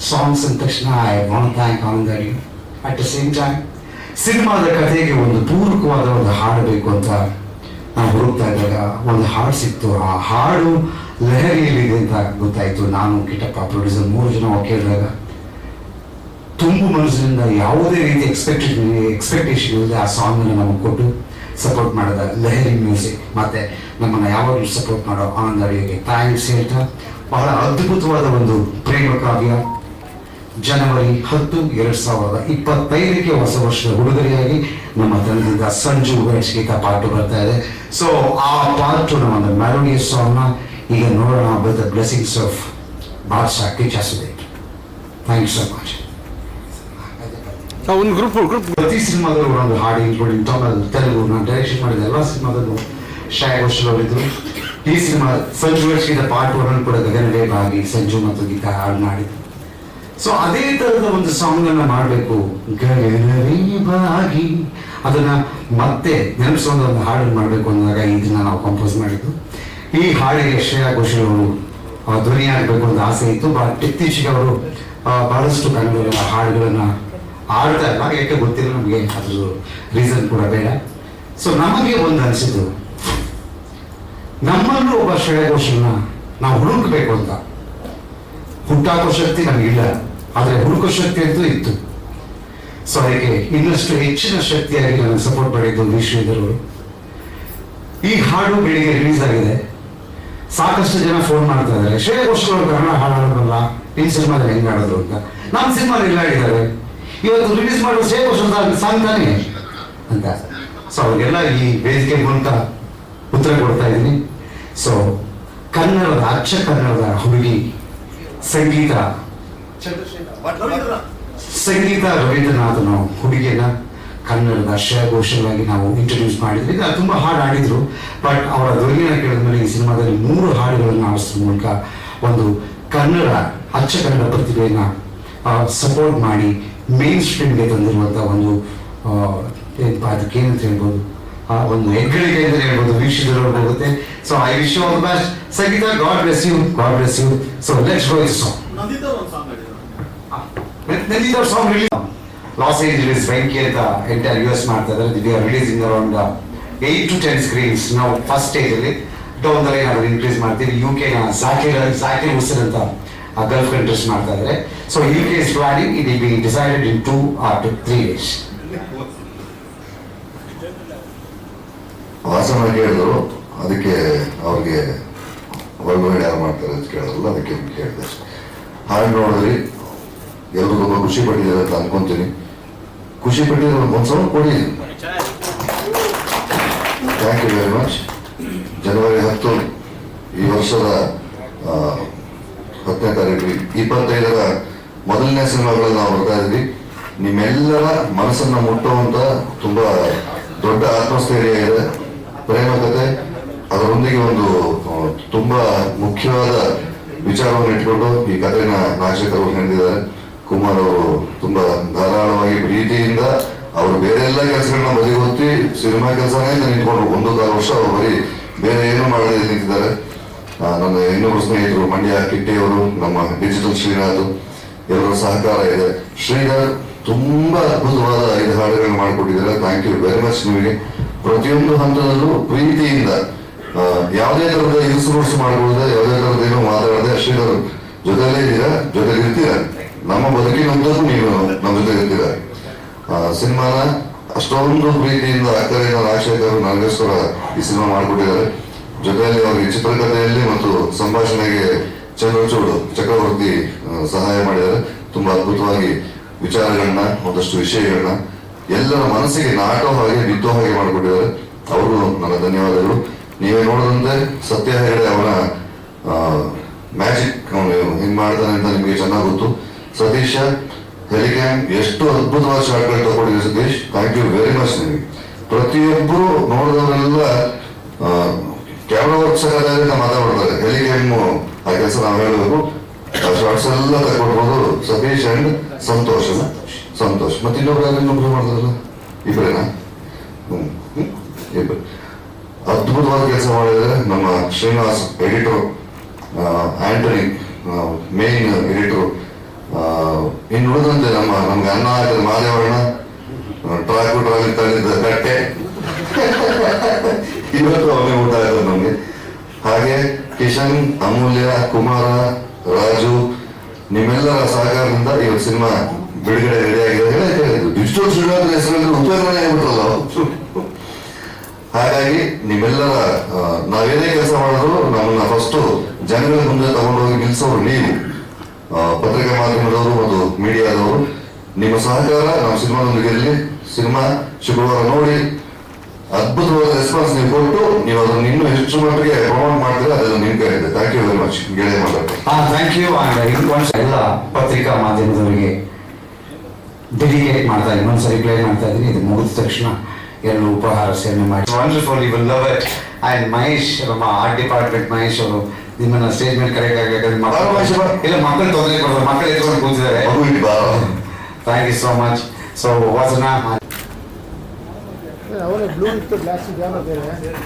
songs ಅಂದ ತಕ್ಷಣ ಐ ವಾಂಟ್ ಥ್ಯಾಂಕ್ ಆನಂದರಿ ಅಟ್ ದ ಸೇಮ್ ಟೈಮ್ ಸಿನಿಮಾದ ಕಥೆಗೆ ಒಂದು ಪೂರಕವಾದ ಒಂದು ಹಾಡು ಬೇಕು ಅಂತ ನಾವು ಹುಡುಕ್ತಾ ಇದ್ದಾಗ ಒಂದು ಹಾಡು ಸಿಕ್ತು. ಆ ಹಾಡು ಲಹರಿಯಲ್ಲಿದೆ ಅಂತ ಗೊತ್ತಾಯಿತು. ನಾನು ಕಿಟ್ಟಪ್ಪ ಪ್ರೊಡ್ಯೂಸರ್ ಮೂರು ಜನ ಕೇಳಿದಾಗ, ತುಂಬ ಮನಸ್ಸಿನಿಂದ ಯಾವುದೇ ರೀತಿ ಎಕ್ಸ್ಪೆಕ್ಟೇಷನ್ ಎಕ್ಸ್ಪೆಕ್ಟೇಷನ್ ಇಲ್ಲದೆ ಆ ಸಾಂಗನ್ನು ನಮಗೆ ಕೊಟ್ಟು ಸಪೋರ್ಟ್ ಮಾಡಿದ ಲಹರಿ ಮ್ಯೂಸಿಕ್ ಮತ್ತೆ ನಮ್ಮನ್ನು ಯಾವಾಗಲೂ ಸಪೋರ್ಟ್ ಮಾಡೋ ಆನಂದ ಅಡಿಗೆ ಥ್ಯಾಂಕ್ಸ್ ಹೇಳ್ತಾ ಬಹಳ ಅದ್ಭುತವಾದ ಒಂದು ಪ್ರೇಮ ಕಾವ್ಯ. ಜನವರಿ ಹತ್ತು ಎರಡ್ ಸಾವಿರದ ಇಪ್ಪತ್ತೈದಕ್ಕೆ ಹೊಸ ವರ್ಷದ ಉಡುಗೊರೆಯಾಗಿ ನಮ್ಮ ತಂದೆಯಿಂದ ಸಂಜು ಗಣೇಶ್ಗೀತ ಪಾಠ ಬರ್ತಾ ಇದೆ. ಸೊ ಆ ಪಾಠ ನಮ್ಮ ಒಂದು ಸಾಂಗ್ನ ಈಗ ನೋಡೋಣ with the blessings of Badshah K ಜಾಸುದೇವ್ ಥ್ಯಾಂಕ್ ಯು ಸೋ ಮಚ್ ಒಂದು ಗ್ರೂಪ್ ಗ್ರೂಪ್ ಪ್ರತಿ ಸಿನಿಮಾದಲ್ಲೂ ಒಂದು ಹಾಡು ಇನ್ಕ್ಲೂಡಿಂಗ್ ತಮಿಳ್ ತೆಲುಗು, ನಾನು ಡೈರೆಕ್ಷನ್ ಮಾಡಿದ ಎಲ್ಲ ಸಿನಿಮಾದಲ್ಲೂ ಶ್ರೇಯ ಘೋಷಲ್ ಅವರಿದ್ರು. ಈ ಸಿನಿಮಾ ಸಂಜು ಗಣೇಶ್ಗೀತ ಪಾರ್ಟ್ ಒನ್ ಕೂಡ ಗಗನವೇ ಬಾಗಿ ಸಂಜು ಮತ್ತು ಗೀತಾ ಹಾಡು ಮಾಡಿದ್ರು. ಸೊ ಅದೇ ತರದ ಒಂದು ಸಾಂಗ್ ಅನ್ನ ಮಾಡಬೇಕು. ಬಾಗಿ ಅದನ್ನ ಮತ್ತೆ ನೆನಪಿಸುವಂತ ಒಂದು ಹಾಡನ್ನು ಮಾಡಬೇಕು ಅಂದಾಗ ಇದನ್ನ ನಾವು ಕಂಪೋಸ್ ಮಾಡಿದ್ದು. ಈ ಹಾಡಿಗೆ ಶ್ರೇಯಾ ಘೋಷಲ್ ಅವರು ಧ್ವನಿ ಆಗಬೇಕು ಅಂತ ಆಸೆ ಇತ್ತು. ಬಟ್ ಇತ್ತೀಚೆಗೆ ಅವರು ಬಹಳಷ್ಟು ಕನ್ನಡ ಹಾಡುಗಳನ್ನ ಆಡ್ತಾ ಇಲ್ಲ ಯಾಕೆ ಗೊತ್ತಿಲ್ಲ ನಮಗೆ. ಅದ್ರ ರೀಸನ್ ಕೂಡ ಬೇಡ. ಸೊ ನಮಗೆ ಒಂದು ಅನಿಸಿದ್ದು. ನಮ್ಮಲ್ಲೂ ಒಬ್ಬ ಶ್ರೇಯಾ ಘೋಷಲ್ನ ನಾವು ಹುಡುಕಬೇಕು ಅಂತ. ಹುಟ್ಟಾಕೋ ಶಕ್ತಿ ನಮಗಿಲ್ಲ, ಆದರೆ ಹುಡುಕೋ ಶಕ್ತಿ ಅಂತೂ ಇತ್ತು. ಸೊ ಅದಕ್ಕೆ ಇನ್ನಷ್ಟು ಹೆಚ್ಚಿನ ಶಕ್ತಿಯಾಗಿ ನನಗೆ ಸಪೋರ್ಟ್ ಮಾಡಿದ್ದು ವಿ ಶ್ರೀಧರ್ ಅವರು. ಈ ಹಾಡು ಬೆಳಿಗ್ಗೆ ರಿಲೀಸ್ ಆಗಿದೆ. ಸಾಕಷ್ಟು ಜನ ಫೋನ್ ಮಾಡ್ತಾ ಇದ್ದಾರೆ. ಶ್ರೇಯಾ ಘೋಷಲ್ ಅವರು ಕನ್ನಡ ಹಾಡು ಹಾಡೋದಲ್ಲ, ಈ ಸಿನಿಮಾದಲ್ಲಿ ಹೆಂಗ್ ಮಾಡೋದು ಅಂತ. ನಮ್ಮ ಸಿನಿಮಾದಲ್ಲಿ ಇಲ್ಲ ಹೇಳಿದ್ದಾರೆ. ಇವತ್ತು ರಿಲೀಸ್ ಮಾಡೋ ಶ್ರೇಯಾ ಘೋಷಲ್ ಸಾಂಗ್ ತಾನೇ ಅಂತ. ಸೊ ಅವ್ರಿಗೆಲ್ಲ ಈ ವೇದಿಕೆ ಮುಂತ ಉತ್ತರ ಕೊಡ್ತಾ ಇದ್ದೀನಿ. ಸೊ ಕನ್ನಡದ ಅಕ್ಷ ಕನ್ನಡದ ಹುಡುಗಿ ಸಂಗೀತ. ಸಂಗೀತ ರವೀಂದ್ರನಾಥ್ ನಾವು ಹುಡುಗಿಯನ್ನ ಕನ್ನಡದ ಶ್ರೇಯ ನಾವು ಇಂಟ್ರೊಡ್ಯೂಸ್ ಮಾಡಿದ್ವಿ. ಇದು ತುಂಬಾ ಹಾಡು ಆಡಿದ್ರು ಬಟ್ ಅವರ ಧ್ವನಿಯನ್ನು ಕೇಳಿದ ಮೇಲೆ ಈ ಸಿನಿಮಾದಲ್ಲಿ ಮೂರು ಹಾಡುಗಳನ್ನು ಆಡಿಸೋ ಮೂಲಕ ಒಂದು ಕನ್ನಡ ಅಚ್ಚ ಕನ್ನಡ ಪ್ರತಿಭೆಯನ್ನ ಸಪೋರ್ಟ್ ಮಾಡಿ ಮೇನ್ ಸ್ಟ್ರೀಮ್ಗೆ ತಂದಿರುವಂಥ ಒಂದು ಏನಪ್ಪ ಏನಪ್ಪಾ ಅದಕ್ಕೆ ಏನಂತ ಹೇಳ್ಬೋದು? ಆ ಒಂದು ಹೆಗ್ಗಳಿಕೆ ಅಂತ ಹೇಳ್ಬೋದು. ವೀಕ್ಷಕರು ಹೋಗುತ್ತೆ so I wish you all the best. Sangeeta, God bless you. God bless you. So let's go to the song. Nandita Nanditha song release Los Angeles ಬೆಂಕಿ ಅಂತ ಎಂಟೈರ್ ಯು ಎಸ್ ಮಾಡ್ತಾ ಇದ್ದಾರೆ we are releasing around eight to ten screens ನಾವು first down the line ಅದನ್ನು increase ಮಾಡ್ತೀವಿ U K Zakir Zakir Hussain ಅಂತ Gulf countries ಮಾಡ್ತಾ ಇದ್ದಾರೆ so U K is planning it be decided in two or two three days ಕೇಳಿದ್ರು ಅದಕ್ಕೆ ಅವ್ರಿಗೆ world ಯಾರು ಮಾಡ್ತಾರೆ ಅಂತ ಕೇಳೋದಲ್ಲ, ಅದಕ್ಕೆ ಕೇಳಿದೆ ಹಾಗೆ ನೋಡಿದ್ರಿ ಎಲ್ಲರೂ ತುಂಬ ಖುಷಿ ಪಟ್ಟಿದ್ದಾರೆ ಅಂತ ಅನ್ಕೊಂತೀನಿ. ಖುಷಿ ಪಟ್ಟಿದ್ರೆ ಒಂದ್ಸಲ ಕೊಡಿ. ಥ್ಯಾಂಕ್ ಯು ವೆರಿ ಮಚ್ ಜನವರಿ ಹತ್ತು, ಈ ವರ್ಷದ ಹತ್ತನೇ ತಾರೀಕು, ಇಪ್ಪತ್ತೈದರ ಮೊದಲನೇ ಸಿನಿಮಾಗಳಲ್ಲಿ ನಾವು ಬರ್ತಾ ಇದ್ವಿ ನಿಮ್ಮೆಲ್ಲರ ಮನಸ್ಸನ್ನ ಮುಟ್ಟುವಂತ ತುಂಬಾ ದೊಡ್ಡ ಆತ್ಮಸ್ಥೈರ್ಯ ಇದೆ. ಪ್ರೇಮ ಕಥೆ ಅದರೊಂದಿಗೆ ಒಂದು ತುಂಬಾ ಮುಖ್ಯವಾದ ವಿಚಾರವನ್ನು ಇಟ್ಕೊಂಡು ಈ ಕಥೆನ ನಾಗಶೇಖರ್ ಹೇಳಿದ್ದಾರೆ. ಕುಮಾರ್ ಅವರು ತುಂಬಾ ಧಾರಾಳವಾಗಿ ಪ್ರೀತಿಯಿಂದ ಅವರು ಬೇರೆ ಎಲ್ಲ ಕೆಲಸಗಳನ್ನ ಬದಿಗೊತ್ತಿ ಸಿನಿಮಾ ಕೆಲಸನೇ ನಿಂತ್ಕೊಂಡು ಒಂದು ಕಾಲು ವರ್ಷ ಅವರು ಬರೀ ಬೇರೆ ಏನು ಮಾಡದೆ ನಿಂತಿದ್ದಾರೆ. ನನ್ನ ಇನ್ನೊಬ್ಬರು ಸ್ನೇಹಿತರು ಮಂಡ್ಯ ಕಿಟ್ಟಿ ಅವರು, ನಮ್ಮ ಡಿಜಿಟಲ್ ಶ್ರೀನಾಥ್, ಎಲ್ಲರ ಸಹಕಾರ ಇದೆ. ಶ್ರೀನಾಥ್ ತುಂಬಾ ಅದ್ಭುತವಾದ ಐದು ಹಾಡುಗಳನ್ನು ಮಾಡಿಕೊಟ್ಟಿದ್ದಾರೆ. ಥ್ಯಾಂಕ್ ಯು ವೆರಿ ಮಚ್ ನಿಮಗೆ. ಪ್ರತಿಯೊಂದು ಹಂತದಲ್ಲೂ ಪ್ರೀತಿಯಿಂದ ಯಾವುದೇ ತರದ ಇನ್ಸೂರೆನ್ಸ್ ಮಾಡಬಹುದೇ ಯಾವುದೇ ತರದ ಏನು ಮಾತಾಡದೆ ಅಷ್ಟೇ ಜೊತೆಲೇ ಇದ್ದೀರಾ? ಜೊತೆಲಿ ಇರ್ತೀರ? ನಮ್ಮ ಬದುಕಿನಂತದ್ದು ನೀವು ನಮ್ಮ ಜೊತೆ ಇರ್ತೀರ? ಸಿನಿಮಾನ ಅಷ್ಟೊಂದು ಪ್ರೀತಿಯಿಂದ ಅಕ್ಕರೆಯಿಂದ ರಾಜಶೇಖರ್ ನಾಗೇಶ್ವರ ಈ ಸಿನಿಮಾ ಮಾಡಿಕೊಟ್ಟಿದ್ದಾರೆ. ಜೊತೆಯಲ್ಲಿ ಅವರಿಗೆ ಚಿತ್ರಕಥೆಯಲ್ಲಿ ಮತ್ತು ಸಂಭಾಷಣೆಗೆ ಚಂದ್ರಚೂಡು ಚಕ್ರವರ್ತಿ ಸಹಾಯ ಮಾಡಿದ್ದಾರೆ. ತುಂಬಾ ಅದ್ಭುತವಾಗಿ ವಿಚಾರಗಳನ್ನ, ಒಂದಷ್ಟು ವಿಷಯಗಳನ್ನ ಎಲ್ಲರ ಮನಸ್ಸಿಗೆ ನಾಟೋ ಹಾಗೆ ಬಿತ್ತೋ ಹಾಗೆ ಮಾಡಿಕೊಟ್ಟಿದ್ದಾರೆ. ಅವರು ನನ್ನ ಧನ್ಯವಾದಗಳು. ನೀವೇ ನೋಡಿದಂತೆ ಸತ್ಯ ಹೆಗಡೆ ಅವನ ಮ್ಯಾಜಿಕ್ ಅವನು ಹಿಂಗ್ ಮಾಡ್ತಾನೆ ಅಂತ ನಿಮಗೆ ಚೆನ್ನಾಗಿ ಗೊತ್ತು. ಸತೀಶ ಹೆಲಿಕ್ಯಾಮ್ ಎಷ್ಟು ಅದ್ಭುತವಾದ ಶಾಟ್ಗಳು ತಗೊಂಡಿದೆ Satish. Thank you very much ನಿಮಗೆ. ಪ್ರತಿಯೊಬ್ಬರು ನೋಡಿದವರೆಲ್ಲ ಕ್ಯಾಮ್ರಾ ವರ್ಕ್ ಸಹ ಮಾತಾಡ್ತಾರೆ. ಹೆಲಿಕ್ಯಾಮ್ ಆ ಕೆಲಸ ನಾವು ಹೇಳಬೇಕು. ಶಾರ್ಟ್ಸ್ ಎಲ್ಲ ತಗೊಂಡ್ಬೋದು ಸತೀಶ್ ಅಂಡ್ ಸಂತೋಷ್ ಸಂತೋಷ್. ಮತ್ತೆ ಇನ್ನೊಬ್ರು ಯಾರು ಇನ್ನೊಬ್ರು ಮಾಡಿದ್ರಲ್ಲ ಇಬ್ಬರೇನಾ ಹ್ಮ್ ಹ್ಮ್? ಅದ್ಭುತವಾದ ಕೆಲಸ ಮಾಡಿದರೆ ನಮ್ಮ Srinivas editor Antony main editor ಇನ್ನು ಉಳಿದಂತೆ ನಮ್ಮ, ನಮ್ಗೆ ಅನ್ನ ಹಾಕಿದ ಮಾದೇವಣ್ಣ ಟ್ರಾಕ್ ಟ್ರಾಕ್ ತಂದಿದ್ದ ಕಟ್ಟೆ. ಇವತ್ತು ಅವನೇ ಊಟ ಆಯ್ತು ನಮಗೆ. ಹಾಗೆ ಕಿಶನ್, ಅಮೂಲ್ಯ, ಕುಮಾರ, ರಾಜು, ನಿಮ್ಮೆಲ್ಲರ ಸಹಕಾರದಿಂದ ಇವತ್ತು ಸಿನಿಮಾ ಬಿಡುಗಡೆ ರೆಡಿ ಆಗಿದೆ. ಹೇಳಿದ್ದು ಡಿಜಿಟಲ್ ಶ್ರೀನಾಥ್ ಹೆಸರಲ್ಲಿ ಆಗ್ಬಿಟ್ರಲ್ಲ ಹಾಗಾಗಿ ನಿಮ್ಮೆಲ್ಲರ ಆ, ನಾವೇನೇ ಕೆಲಸ ಮಾಡಿದ್ರು ನಮ್ಮನ್ನ ಫಸ್ಟ್ ಜನಗಳ ಮುಂದೆ ತಗೊಂಡೋಗಿ ನಿಲ್ಸೋರು ನೀವು. ಪತ್ರಿಕಾ ಮಾಧ್ಯಮದವರು ಮತ್ತು ಮೀಡಿಯಾದವರು. ನಿಮ್ಮ ಸಹಕಾರ ನಮ್ಮ ಸಿನಿಮಾದೊಂದಿಗೆ ಇರಲಿ. ಸಿನಿಮಾ ಶುಕ್ರವಾರ ನೋಡಿ ಅದ್ಭುತವಾದ ರೆಸ್ಪಾನ್ಸ್ ನೀವು ಕೊಟ್ಟು ನೀವು ಅದನ್ನು ಇನ್ನೂ ಹೆಚ್ಚು ಮಟ್ಟಿಗೆ ಪ್ರಮೋಟ್ ಮಾಡಿದ್ರೆ ಅದನ್ನು ನಿಮ್ ಇದೆ. ಥ್ಯಾಂಕ್ ಯು ವೆರಿ ಮಚ್ ಗೆಳೆಯ ಹಾ ಥ್ಯಾಂಕ್ ಯು ಎಲ್ಲ ಪತ್ರಿಕಾ ಮಾಧ್ಯಮದವರಿಗೆ ಡೆಡಿಕೇಟ್ ಮಾಡ್ತಾ ಇದ್ದೀನಿ. ಒಂದ್ಸರಿ ಪ್ಲೇ ಮಾಡ್ತಾ ಇದ್ದೀನಿ. ಇದು ಮುಗಿದ ತಕ್ಷಣ ಎರಡು ಉಪಹಾರ ಸೇವನೆ ಮಾಡಿ. Wonderful you will love it and Mahesh ನಮ್ಮ ಆರ್ಟ್ ಡಿಪಾರ್ಟ್ಮೆಂಟ್ ಮಹೇಶ್ ಅವರು ನಿಮ್ಮನ್ನ ಸ್ಟೇಜ್ ಮೇಲೆ ಕರೆಕ್ಟ್ ಆಗ್ಬೇಕಾದ್ರೆ. ಇಲ್ಲ ಮಕ್ಕಳು ತೊಂದರೆ ಕೊಡೋದು ಮಕ್ಕಳು ಎತ್ಕೊಂಡು ಕೂತಿದ್ದಾರೆ. Thank you so much so ವಾಸನ ಅವರೇ ಬ್ಲೂ ಇತ್ತು ಗ್ಲಾಸ್ ಬೇರೆ?